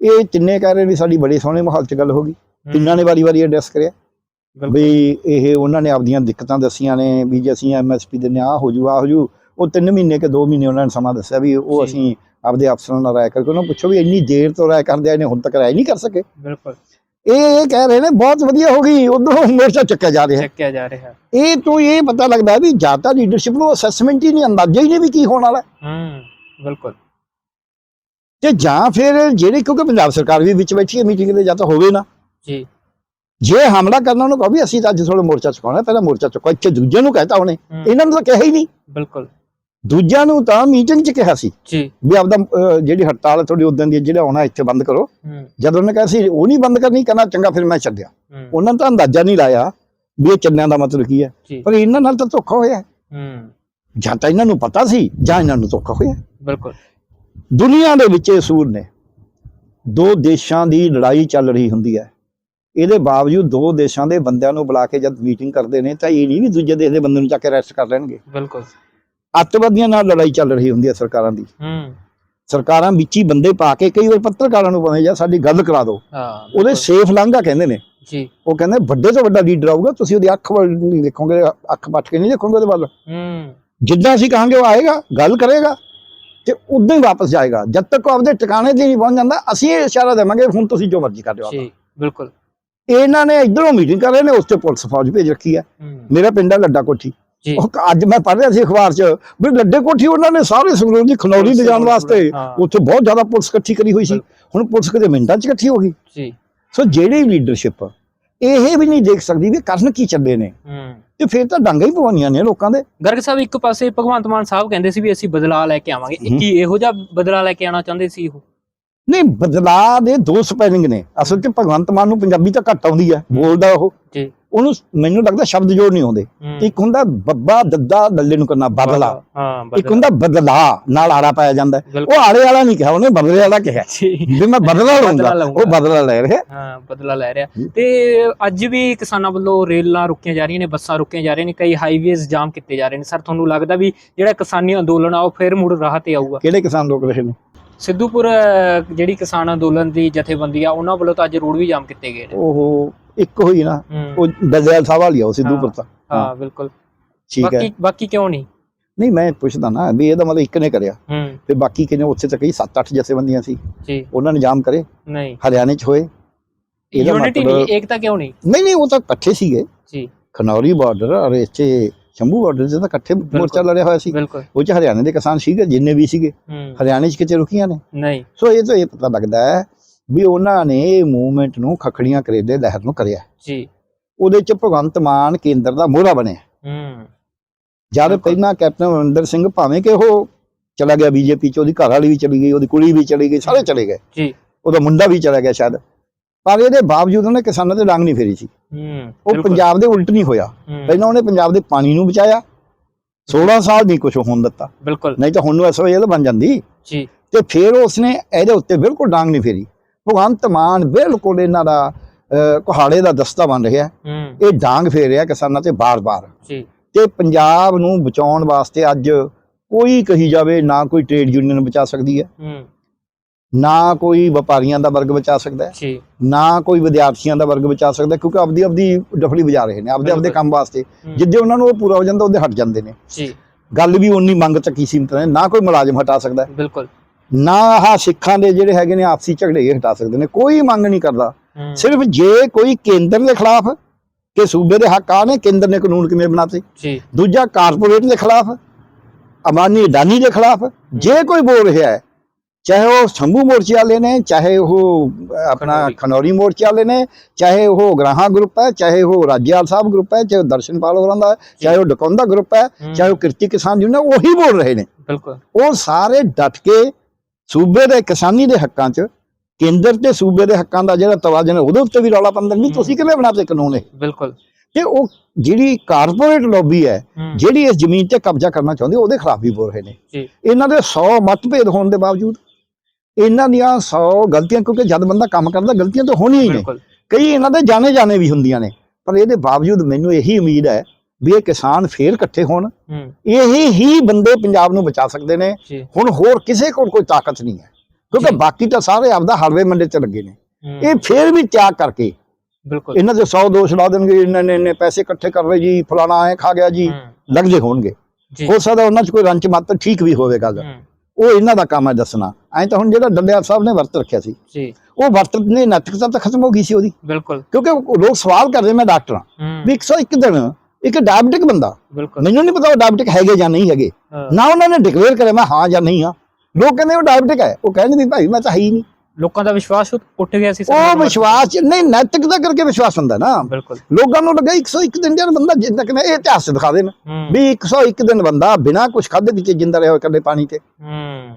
ਇਹ ਤਿੰਨੇ ਕਹਿ ਰਹੇ ਵੀ ਸਾਡੀ ਬੜੇ ਸੋਹਣੇ ਮਾਹੌਲ 'ਚ ਗੱਲ ਹੋ ਗਈ। ਤਿੰਨਾਂ ਨੇ ਵਾਰੀ-ਵਾਰੀ ਐਡਰੈਸ ਕਰਿਆ। ਵੀ ਇਹ ਉਹਨਾਂ ਨੇ ਆਪਦੀਆਂ ਦਿੱਕਤਾਂ ਦੱਸੀਆਂ ਨੇ ਵੀ ਜੇ ਅਸੀਂ ਐਮਐਸਪੀ ਦੇ ਆ ਹੋ ਜੂ ਆ ਹੋ ਜੂ। ਉਹ 3 ਮਹੀਨੇ ਕੇ 2 ਮਹੀਨੇ ਉਹਨਾਂ ਨੇ ਸਮਾਂ ਦੱਸਿਆ ਵੀ ਉਹ। ਅਸੀਂ ਆਪਦੇ ਅਫਸਰਾਂ ਨਾਲ ਰਾਏ ਕਰਕੇ ਉਹਨਾਂ ਨੂੰ ਪੁੱਛੋ ਵੀ ਇੰਨੀ ਦੇਰ ਤੋਂ ਰਾਏ ਕਰਦੇ ਆਏ ਨੇ ਹੁਣ ਤੱਕ ਰਾਏ ਨਹੀਂ ਕਰ ਸਕੇ। ਬਿਲਕੁਲ। ਇਹ ਇਹ ਕਹਿ ਰਹੇ ਨੇ ਬਹੁਤ ਵਧੀਆ ਹੋ ਗਈ ਉਧਰੋਂ ਮੋਰਚਾ ਚੱਕਿਆ ਜਾ ਰਿਹਾ। ਚੱਕਿਆ ਜਾ ਰਿਹਾ। ਇਹ ਤੋਂ ਇਹ ਪਤਾ ਲੱਗਦਾ ਵੀ ਜਾਂ ਤਾਂ ਲੀਡਰਸ਼ਿਪ ਨੂੰ ਅਸੈਸਮੈਂਟ ਹੀ ਨਹੀਂ ਅੰਦਾਜ਼ਾ ਹੀ ਨਹੀਂ ਵੀ ਕੀ ਹੋਣ ਵਾਲਾ। ਹੈ। ਬਿਲਕੁਲ। ਤੇ ਜਾਂ ਫਿਰ ਜਿਹੜੇ ਕਿਉਂਕਿ ਪੰਜਾਬ ਸਰਕਾਰ ਵੀ ਵਿੱਚ ਬੈਠੀ ਹੈ ਮੀਟਿੰਗ ਦੇ ਜਾਂ ਤਾਂ ਹੋਵੇ ਨਾ। ਜੀ। ਜੇ ਹਮਲਾ ਕਰਨਾ ਉਹਨੂੰ ਕਹੋ ਵੀ ਅਸੀਂ ਤਾਂ ਅੱਜ ਥੋੜਾ ਮੋਰਚਾ ਚੁਕਾਉਣਾ ਪਹਿਲਾਂ ਮੋਰਚਾ ਚੁਕਾਓ ਇੱਥੇ ਦੂਜਿਆਂ ਨੂੰ ਕਹਿਤਾ ਉਹਨੇ। ਇਹਨਾਂ ਨੂੰ ਤਾਂ ਕਿਹਾ ਹੀ ਨਹੀਂ। ਬਿਲਕੁਲ। ਦੂਜਿਆਂ ਨੂੰ ਤਾਂ ਮੀਟਿੰਗ 'ਚ ਕਿਹਾ ਸੀ ਜੀ। ਵੀ ਆਪਦਾ ਜਿਹੜੀ ਹੜਤਾਲ ਤੁਹਾਡੀ ਉਦੋਂ ਦੀ ਜਿਹੜਾ ਆਉਣਾ ਇੱਥੇ ਬੰਦ ਕਰੋ। ਜਦ ਉਹਨੇ ਕਿਹਾ ਸੀ ਉਹ ਨਹੀਂ ਬੰਦ ਕਰਨੀ ਕਹਿੰਦਾ ਚੰਗਾ ਫਿਰ ਮੈਂ ਛੱਡਿਆ। ਉਹਨਾਂ ਨੇ ਤਾਂ ਅੰਦਾਜ਼ਾ ਨਹੀਂ ਲਾਇਆ ਵੀ ਇਹ ਚੱਲਣ ਦਾ ਮਤਲਬ ਕੀ ਹੈ। ਪਰ ਇਹਨਾਂ ਨਾਲ ਤਾਂ ਧੋਖਾ ਹੋਇਆ। ਜਾਂ ਤਾਂ ਇਹਨਾਂ ਨੂੰ ਪਤਾ ਸੀ ਜਾਂ ਇਹਨਾਂ ਨੂੰ ਧੋਖਾ ਹੋਇਆ। ਬਿਲਕੁਲ। ਦੁਨੀਆ ਦੇ ਵਿੱਚ ਇਹ ਸੂਰ ਨੇ। ਦੋ ਦੇਸ਼ਾਂ ਦੀ ਲੜਾਈ ਚੱਲ ਰਹੀ ਹੁੰਦੀ ਹੈ। ਇਹਦੇ ਬਾਵਜੂਦ ਦੋ ਦੇਸ਼ਾਂ ਦੇ ਬੰਦਿਆਂ ਨੂੰ ਬੁਲਾ ਕੇ ਜਦ ਮੀਟਿੰਗ ਕਰਦੇ ਨੇ ਤਾਂ ਇਹ ਨਹੀਂ ਵੀ ਦੂਜੇ ਦੇਸ਼ ਦੇ ਬੰਦੇ ਨੂੰ ਚੱਕ ਕੇ ਅਰੈਸਟ ਕਰ ਲੈਣਗੇ। ਬਿਲਕੁਲ। ਅੱਤਵਾਦੀਆਂ ਨਾਲ ਲੜਾਈ ਚੱਲ ਰਹੀ ਹੁੰਦੀ ਹੈ ਸਰਕਾਰਾਂ ਦੀ। ਹੂੰ। ਸਰਕਾਰਾਂ ਵਿੱਚ ਹੀ ਬੰਦੇ ਪਾ ਕੇ ਕਈ ਵਾਰ ਪੱਤਰਕਾਰਾਂ ਨੂੰ ਭਾਵੇਂ ਜਾਂ ਸਾਡੀ ਗੱਲ ਕਰਾ ਦਿਓ ਹਾਂ ਉਹਦੇ ਸੇਫ ਲਾਂਘਾ ਕਹਿੰਦੇ ਨੇ। ਜੀ। ਉਹ ਕਹਿੰਦੇ ਵੱਡੇ ਤੋਂ ਵੱਡਾ ਲੀਡਰ ਆਊਗਾ ਤੁਸੀਂ ਉਹਦੀ ਅੱਖ ਵੱਲ ਨਹੀਂ ਦੇਖੋਗੇ ਅੱਖ ਪੱਟ ਕੇ ਨਹੀਂ ਦੇਖੋਗੇ ਉਹਦੇ ਵੱਲ। ਹੂੰ। ਜਿੱਦਾਂ ਅਸੀਂ ਕਹਾਂਗੇ ਉਹ ਆਏਗਾ ਗੱਲ ਕਰੇਗਾ ਤੇ ਉਦਾਂ ਹੀ ਵਾਪਸ ਜਾਏਗਾ। ਜਦ ਤੱਕ ਉਹ ਆਪਦੇ ਟਿਕਾਣੇ ਤੇ ਨਹੀਂ ਪਹੁੰਚ ਜਾਂਦਾ ਅਸੀਂ ਇਹ ਇਸ਼ਾਰਾ ਦੇਵਾਂਗੇ ਹੁਣ ਤੁਸੀਂ ਜੋ ਮਰਜ਼ੀ ਕਰ ਲਿਓ ਜੀ ਬਿਲਕੁਲ। ਇਹਨਾਂ ਨੇ ਇਧਰੋਂ ਮੀਟਿੰਗ ਕਰ ਰਹੇ ਨੇ ਉਸ ਤੇ ਪੁਲਿਸ ਫੌਜ ਭੇਜ ਰੱਖੀ ਹੈ। ਮੇਰਾ ਪਿੰਡ ਹੈ ਲੱਡਾ ਕੋਠੀ। ਉਹ ਅੱਜ ਮੈਂ ਪੜ੍ਹ ਰਿਹਾ ਸੀ ਅਖਬਾਰ 'ਚ ਵੀ ਲੱਡੇ ਕੋਠੀ ਉਹਨਾਂ ਨੇ ਸਾਰੇ ਸੰਗਰੂਰ ਦੀ ਖਨੌਰੀ ਲਿਜਾਣ ਵਾਸਤੇ। ਉੱਥੇ ਬਹੁਤ ਜ਼ਿਆਦਾ ਪੁਲਿਸ ਇਕੱਠੀ ਕਰੀ ਹੋਈ ਸੀ। ਹੁਣ ਪੁਲਿਸ ਕਿਤੇ ਮਿੰਟਾਂ 'ਚ ਇਕੱਠੀ ਹੋ ਗਈ। ਜੀ। ਸੋ ਜਿਹੜੀ ਲੀਡਰਸ਼ਿਪ ਇਹ ਵੀ ਨਹੀਂ ਦੇਖ ਸਕਦੀ ਵੀ ਕਰਨ ਕੀ ਚੱਲੇ ਨੇ। ਤੇ ਫਿਰ ਤਾਂ ਡਾਂਗਾ ਹੀ ਪਵਾਉਣੀਆਂ ਨੇ ਲੋਕਾਂ ਦੇ। ਗਰਗ ਸਾਹਿਬ ਇੱਕ ਪਾਸੇ ਭਗਵੰਤ ਮਾਨ ਸਾਹਿਬ ਕਹਿੰਦੇ ਸੀ ਵੀ ਅਸੀਂ ਬਦਲਾਅ ਲੈ ਕੇ ਆਵਾਂਗੇ। ਹੂੰ। ਕੀ ਇਹੋ ਜਿਹਾ ਬਦਲਾਅ ਲੈ ਕੇ ਆਉਣਾ ਚਾਹੁੰਦੇ ਸੀ ਉਹ? ਨਹੀਂ ਬਦਲਾਅ ਦੇ ਦੋ ਸਪੈਲਿੰਗ ਨੇ। ਅਸਲ 'ਚ ਭਗਵੰਤ ਮਾਨ ਨੂੰ ਪੰਜਾਬੀ ਤਾਂ ਘੱਟ ਆਉਂਦੀ ਹੈ ਬੋਲਦਾ ਉਹ। ਜੀ। ਉਹਨੂੰ ਮੈਨੂੰ ਲੱਗਦਾ ਸ਼ਬਦ ਜੋੜ ਨਹੀਂ ਆਉਂਦੇ। ਇੱਕ ਹੁੰਦਾ ਬੱਬਾ ਦੱਦਾ ਦੱਲੇ ਨੂੰ ਕਰਨਾ ਬਦਲਾ। ਹਾਂ ਇੱਕ ਹੁੰਦਾ ਬਦਲਾ ਨਾਲ ਆੜਾ ਪਾਇਆ ਜਾਂਦਾ। ਉਹ ਆੜੇ ਵਾਲਾ ਨਹੀਂ ਕਿਹਾ ਉਹਨੇ ਬਦਲੇ ਵਾਲਾ ਕਿਹਾ। ਜੀ। ਵੀ ਮੈਂ ਬਦਲਾ ਲਊਂਗਾ। ਉਹ ਬਦਲਾ ਲੈ ਰਿਹਾ। ਹਾਂ ਬਦਲਾ ਲੈ ਰਿਹਾ। ਤੇ ਅੱਜ ਵੀ ਕਿਸਾਨਾਂ ਵੱਲੋਂ ਰੇਲਾਂ ਰੁਕੀਆਂ ਜਾ ਰਹੀਆਂ ਨੇ ਬੱਸਾਂ ਰੁਕੀਆਂ ਜਾ ਰਹੀਆਂ ਨੇ ਕਈ ਹਾਈਵੇਜ਼ ਜਾਮ ਕੀਤੇ ਜਾ ਰਹੇ ਨੇ। ਸਰ ਤੁਹਾਨੂੰ ਲੱਗਦਾ ਵੀ ਜਿਹੜਾ ਕਿਸਾਨੀ ਅੰਦੋਲਨ ਆ ਉਹ ਫਿਰ ਮੁੜ ਰਾਹ ਤੇ ਆਊਗਾ? ਕਿਹੜੇ ਕਿਸਾਨ ਲੋਕ ਰਹੇ ਨੇ? ਸਿੱਧੂਪੁਰ ਅਹ, ਜਿਹੜੀ ਕਿਸਾਨ ਅੰਦੋਲਨ ਦੀ ਜਥੇਬੰਦੀ ਆ ਉਹਨਾਂ ਵੱਲੋਂ ਤਾਂ ਅੱਜ ਰੋਡ ਵੀ ਜਾਮ ਕੀਤੇ ਗਏ ਨੇ। ਉਹ ਇੱਕ ਹੋਈ ਨਾ ਹੂੰ, ਉਹ ਦਜਿਆਲ ਸਾਹਿਬ ਵਾਲੀ ਆ ਉਹ ਸਿੱਧੂਪੁਰ ਤਾਂ। ਹਾਂ ਬਿਲਕੁਲ। ਠੀਕ ਹੈ। ਬਾਕੀ ਬਾਕੀ ਕਿਉਂ ਨਹੀਂ? ਨਹੀਂ ਮੈਂ ਪੁੱਛਦਾ ਨਾ ਵੀ ਇਹਦਾ ਮਤਲਬ ਇੱਕ ਨੇ ਕਰਿਆ। ਹੂੰ। ਤੇ ਬਾਕੀ ਕਿਨੇ ਉੱਥੇ ਤਾਂ ਕਈ 7-8 ਜਥੇਬੰਦੀਆਂ ਸੀ। ਜੀ। ਉਹਨਾਂ ਨੇ ਜਾਮ ਕਰੇ। ਨਹੀਂ। ਹਰਿਆਣੇ 'ਚ ਹੋਏ। ਇਹਦਾ ਯੂਨਿਟੀ ਮਤਲਬ- ਨਹੀਂ ਏਕਤਾ ਕਿਉਂ ਨਹੀਂ? ਨਹੀਂ ਨਹੀਂ ਉਹ ਤਾਂ ਇਕੱਠੇ ਸੀਗੇ। ਜੀ। ਖਨੌਰੀ ਬਾਰਡਰ ਔਰ ਇੱਥੇ ਸ਼ੰਭੂ ਬਾਰਡਰ 'ਚ ਤਾਂ ਇਕੱਠੇ ਮੋਰਚਾ ਲੜਿਆ ਹੋਇਆ ਸੀ। ਉਹ 'ਚ ਹਰਿਆਣੇ ਦੇ ਕਿਸਾਨ ਸੀਗੇ ਜਿੰਨੇ ਵੀ ਸੀਗੇ। ਹਰਿਆਣੇ 'ਚ ਕਿਤੇ ਰੁਕੀਆਂ ਨੇ। ਨਹੀਂ। ਸੋ ਇਹ ਤੋਂ ਇਹ ਪਤਾ ਲੱਗਦਾ ਹੈ ਵੀ ਉਹਨਾਂ ਨੇ ਇਹ ਮੂਵਮੈਂਟ ਨੂੰ ਖਖੜੀਆਂ ਕਰੇਲੇ ਲਹਿਰ ਨੂੰ ਕਰਿਆ। ਜੀ। ਉਹਦੇ 'ਚ ਭਗਵੰਤ ਮਾਨ ਕੇਂਦਰ ਦਾ ਮੋਹਰਾ ਬਣਿਆ। ਹੂੰ। ਜਦ। ਪਹਿਲਾਂ ਕੈਪਟਨ ਅਮਰਿੰਦਰ ਸਿੰਘ ਭਾਵੇਂ ਕਿ ਉਹ ਚਲਾ ਗਿਆ ਬੀਜੇਪੀ 'ਚ ਉਹਦੀ ਘਰ ਵਾਲੀ ਵੀ ਚਲੀ ਗਈ ਉਹਦੀ ਕੁੜੀ ਵੀ ਚਲੀ ਗਈ ਸਾਰੇ ਚਲੇ ਗਏ। ਜੀ। ਉਹਦਾ ਮੁੰਡਾ ਵੀ ਚਲਾ ਗਿਆ ਸ਼ਾਇਦ। ਪਰ ਇਹਦੇ ਬਾਵਜੂਦ ਉਹਨੇ ਕਿਸਾਨਾਂ ਤੇ ਡਾਂਗ ਨਹੀਂ ਫੇਰੀ ਸੀ। ਉਹ। ਪੰਜਾਬ ਦੇ ਉਲਟ ਨਹੀਂ ਹੋਇਆ। ਪਹਿਲਾਂ ਉਹਨੇ ਪੰਜਾਬ ਦੇ ਪਾਣੀ ਨੂੰ ਬਚਾਇਆ। 16 ਸਾਲ ਨਹੀਂ ਕੁਝ ਹੋਣ ਦਿੱਤਾ। ਬਿਲਕੁਲ। ਨਹੀਂ ਤਾਂ ਹੁਣ ਨੂੰ ਐਸਓਐਲ ਬਣ ਜਾਂਦੀ। ਜੀ। ਤੇ ਫਿਰ ਉਸਨੇ ਇਹਦੇ ਉੱਤੇ ਬਿਲਕੁਲ ਡਾਂਗ ਨਹੀਂ ਫੇਰੀ। ਭਗਵੰਤ ਮਾਨ ਬਿਲਕੁਲ ਇਹਨਾਂ ਦਾ ਕੁਹਾੜੇ ਦਾ ਦਸਤਾ ਬਣ ਰਿਹਾ। ਇਹ ਡਾਂਗ ਫੇਰ ਰਿਹਾ ਕਿਸਾਨਾਂ ਤੇ ਬਾਰ-ਬਾਰ। ਜੀ। ਤੇ ਪੰਜਾਬ ਨੂੰ ਬਚਾਉਣ ਵਾਸਤੇ ਅੱਜ ਕੋਈ ਕਹੀ ਜਾਵੇ ਨਾ ਕੋਈ ਟ੍ਰੇਡ ਯੂਨੀਅਨ ਬਚਾ ਸਕਦੀ ਹੂੰ। ਨਾ ਕੋਈ ਵਪਾਰੀਆਂ ਦਾ ਵਰਗ ਬਚਾ ਸਕਦਾ ਜੀ। ਨਾ ਕੋਈ ਵਿਦਿਆਰਥੀਆਂ ਦਾ ਵਰਗ ਬਚਾ ਸਕਦਾ ਕਿਉਂਕਿ ਆਪਦੀ ਆਪਦੀ ਡਫਲੀ ਵਜਾ ਰਹੇ ਨੇ ਆਪਦੇ ਆਪਦੇ। ਕੰਮ ਵਾਸਤੇ। ਜਿੱਦੇ ਉਹਨਾਂ ਨੂੰ ਉਹ ਪੂਰਾ ਹੋ ਜਾਂਦਾ ਉਹਦੇ ਹਟ ਜਾਂਦੇ ਨੇ। ਜੀ। ਗੱਲ ਵੀ ਉਨੀ ਮੰਗ ਹੀ ਸੀਮਤ ਨੇ ਨਾ ਕੋਈ ਮੁਲਾਜ਼ਮ ਹਟਾ ਸਕਦਾ ਬਿਲਕੁਲ। ਨਾ ਆਹ ਸਿੱਖਾਂ ਦੇ ਜਿਹੜੇ ਹੈਗੇ ਨੇ ਆਪਸੀ ਝਗੜੇ ਹਟਾ ਸਕਦੇ ਨੇ ਕੋਈ ਮੰਗ ਨਹੀਂ ਕਰਦਾ। ਸਿਰਫ ਜੇ ਕੋਈ ਕੇਂਦਰ ਦੇ ਖਿਲਾਫ ਕਿ ਸੂਬੇ ਦੇ ਹੱਕ ਆ ਨੇ ਕੇਂਦਰ ਨੇ ਕਾਨੂੰਨ ਕਿਵੇਂ ਬਣਾਤੇ। ਜੀ। ਦੂਜਾ ਕਾਰਪੋਰੇਟ ਦੇ ਖਿਲਾਫ ਅਮਾਨੀ ਅਡਾਨੀ ਦੇ ਖਿਲਾਫ ਜੇ ਕੋਈ ਬੋਲ ਰਿਹਾ ਹੈ ਚਾਹੇ ਉਹ ਸ਼ੰਭੂ ਮੋਰਚੇ ਵਾਲੇ ਨੇ ਚਾਹੇ ਉਹ ਆਪਣਾ ਖਨੌਰੀ। ਮੋਰਚੇ ਵਾਲੇ ਨੇ ਚਾਹੇ ਉਹ ਗ੍ਰਾਹਾਂ ਗਰੁੱਪ ਹੈ ਚਾਹੇ ਉਹ ਰਾਜਿਆਲ ਸਾਹਿਬ ਗਰੁੱਪ ਹੈ ਚਾਹੇ ਉਹ ਦਰਸ਼ਨਪਾਲ ਹੋਰਾਂ ਦਾ ਚਾਹੇ ਉਹ ਡਕੌਂਦਾ ਗਰੁੱਪ ਹੈ ਚਾਹੇ ਉਹ ਕਿਰਤੀ ਕਿਸਾਨ ਯੂਨੀਅਨ ਉਹੀ ਬੋਲ ਰਹੇ ਨੇ। ਬਿਲਕੁਲ। ਉਹ ਸਾਰੇ ਡਟ ਕੇ ਸੂਬੇ ਦੇ ਕਿਸਾਨੀ ਦੇ ਹੱਕਾਂ 'ਚ ਕੇਂਦਰ ਤੇ ਸੂਬੇ ਦੇ ਹੱਕਾਂ ਦਾ ਜਿਹੜਾ ਤਵਾਜ਼ਨ ਉਹਦੇ ਉੱਤੇ ਵੀ ਰੌਲਾ ਪਾਉਂਦੇ ਨੇ ਵੀ ਹੂੰ। ਤੁਸੀਂ ਕਿਵੇਂ ਬਣਾਤੇ ਕਾਨੂੰਨ ਇਹ? ਬਿਲਕੁਲ। ਤੇ ਉਹ ਜਿਹੜੀ ਕਾਰਪੋਰੇਟ ਲੌਬੀ ਹੈ ਜਿਹੜੀ ਇਸ ਜ਼ਮੀਨ ਤੇ ਕਬਜ਼ਾ ਕਰਨਾ ਚਾਹੁੰਦੀ ਉਹਦੇ ਖਿਲਾਫ ਵੀ ਬੋਲ ਰਹੇ ਨੇ। ਜੀ। ਇਹਨਾਂ ਦੇ 100 ਮਤਭੇਦ ਹੋਣ ਦੇ ਬਾਵਜੂਦ ਇਹਨਾਂ ਦੀਆਂ 100 ਗਲਤੀਆਂ ਕਿਉਂਕਿ ਜਦ ਬੰਦਾ ਕੰਮ ਕਰਦਾ ਗਲਤੀਆਂ ਤਾਂ ਹੋਣੀਆਂ ਹੀ ਨੇ। ਕਈ ਇਹਨਾਂ ਦੇ ਜਾਣੇ ਜਾਣੇ ਵੀ ਹੁੰਦੀਆਂ ਨੇ ਪਰ ਇਹਦੇ ਬਾਵਜੂਦ ਮੈਨੂੰ ਇਹੀ ਉਮੀਦ ਹੈ ਵੀ ਇਹ ਕਿਸਾਨ ਫੇਰ ਇਕੱਠੇ ਹੋਣ। ਇਹੀ ਹੀ ਬੰਦੇ ਪੰਜਾਬ ਨੂੰ ਬਚਾ ਸਕਦੇ ਨੇ। ਹੁਣ ਹੋਰ ਕਿਸੇ ਕੋਲ ਕੋਈ ਤਾਕਤ ਨਹੀਂ ਹੈ ਕਿਉਂਕਿ। ਬਾਕੀ ਤਾਂ ਸਾਰੇ ਆਪਦਾ ਹਲਵੇ ਮੰਡੇ ਤੇ ਲੱਗੇ ਨੇ। ਇਹ ਫੇਰ ਵੀ ਤਿਆਗ ਕਰਕੇ ਬਿਲਕੁਲ। ਇਹਨਾਂ ਦੇ 100 ਦੋਸ਼ ਲਾ ਦੇਣਗੇ ਇਹਨਾਂ ਨੇ ਇੰਨੇ ਪੈਸੇ ਇਕੱਠੇ ਕਰ ਲਏ ਜੀ ਫਲਾਣਾ ਐ ਖਾ ਗਿਆ ਜੀ ਹੂੰ, ਲੱਗਦੇ ਹੋਣਗੇ। ਹੋ ਸਕਦਾ ਉਹਨਾਂ 'ਚ ਕੋਈ ਰੰਚ ਮੱਤ ਠੀਕ ਵੀ ਹੋਵੇ ਗੱਲ ਹੂੰ, ਉਹ ਇਹਨਾਂ ਦਾ ਕੰਮ ਹੈ ਦੱਸਣਾ। ਐਂ ਤਾਂ ਹੁਣ ਜਿਹੜਾ ਡੰਡਿਆਲ ਸਾਹਿਬ ਨੇ ਵਰਤ ਰੱਖਿਆ ਸੀ ਜੀ। ਉਹ ਵਰਤ ਨੇ ਨੈਤਿਕਤਾ ਤਾਂ ਖਤਮ ਹੋ ਗਈ ਸੀ ਉਹਦੀ। ਬਿਲਕੁਲ। ਕਿਉਂਕਿ ਲੋਕ ਸਵਾਲ ਕਰਦੇ ਮੈਂ ਡਾਕਟਰ ਹਾਂ। ਵੀ 101 ਦਿਨ ਇੱਕ ਡਾਇਬਟਿਕ ਬੰਦਾ ਮੈਨੂੰ ਨਹੀਂ ਪਤਾ ਉਹ ਡਾਇਬਟਿਕ ਹੈਗੇ ਜਾਂ ਨਹੀਂ ਹੈਗੇ। ਨਾ ਉਹਨਾਂ ਨੇ ਡਿਕਲੇਅਰ ਕਰਿਆ ਮੈਂ ਹਾਂ ਜਾਂ ਨਹੀਂ ਹਾਂ। ਲੋਕ ਕਹਿੰਦੇ ਉਹ ਡਾਇਬਟਿਕ ਹੈ। ਉਹ ਕਹਿੰਦੇ ਵੀ ਭਾਈ ਮੈਂ ਤਾਂ ਹੈ ਹੀ ਨਹੀਂ। ਲੋਕਾਂ ਦਾ ਵਿਸ਼ਵਾਸ ਉੱਠ- ਗਿਆ ਸੀ ਉਹ ਵਿਸ਼ਵਾਸ ਨਹੀਂ ਨੈਤਿਕਤਾ ਕਰਕੇ ਵਿਸ਼ਵਾਸ ਹੁੰਦਾ ਨਾ। ਬਿਲਕੁਲ। ਲੋਕਾਂ ਨੂੰ ਲੱਗਾ 101 ਦਿਨ ਜਿਹੜਾ ਬੰਦਾ ਜਿੰਦਾ ਕਿ ਇਹ ਇਤਿਹਾਸ ਦਿਖਾ ਦੇਣ ਵੀ 101 ਦਿਨ ਬੰਦਾ ਬਿਨਾਂ ਕੁਝ ਖਾਧੇ ਪੀਤੇ ਜਿੰਦਾ ਰਿਹਾ ਕੱਲੇ ਪਾਣੀ ਤੇ। ਹੂੰ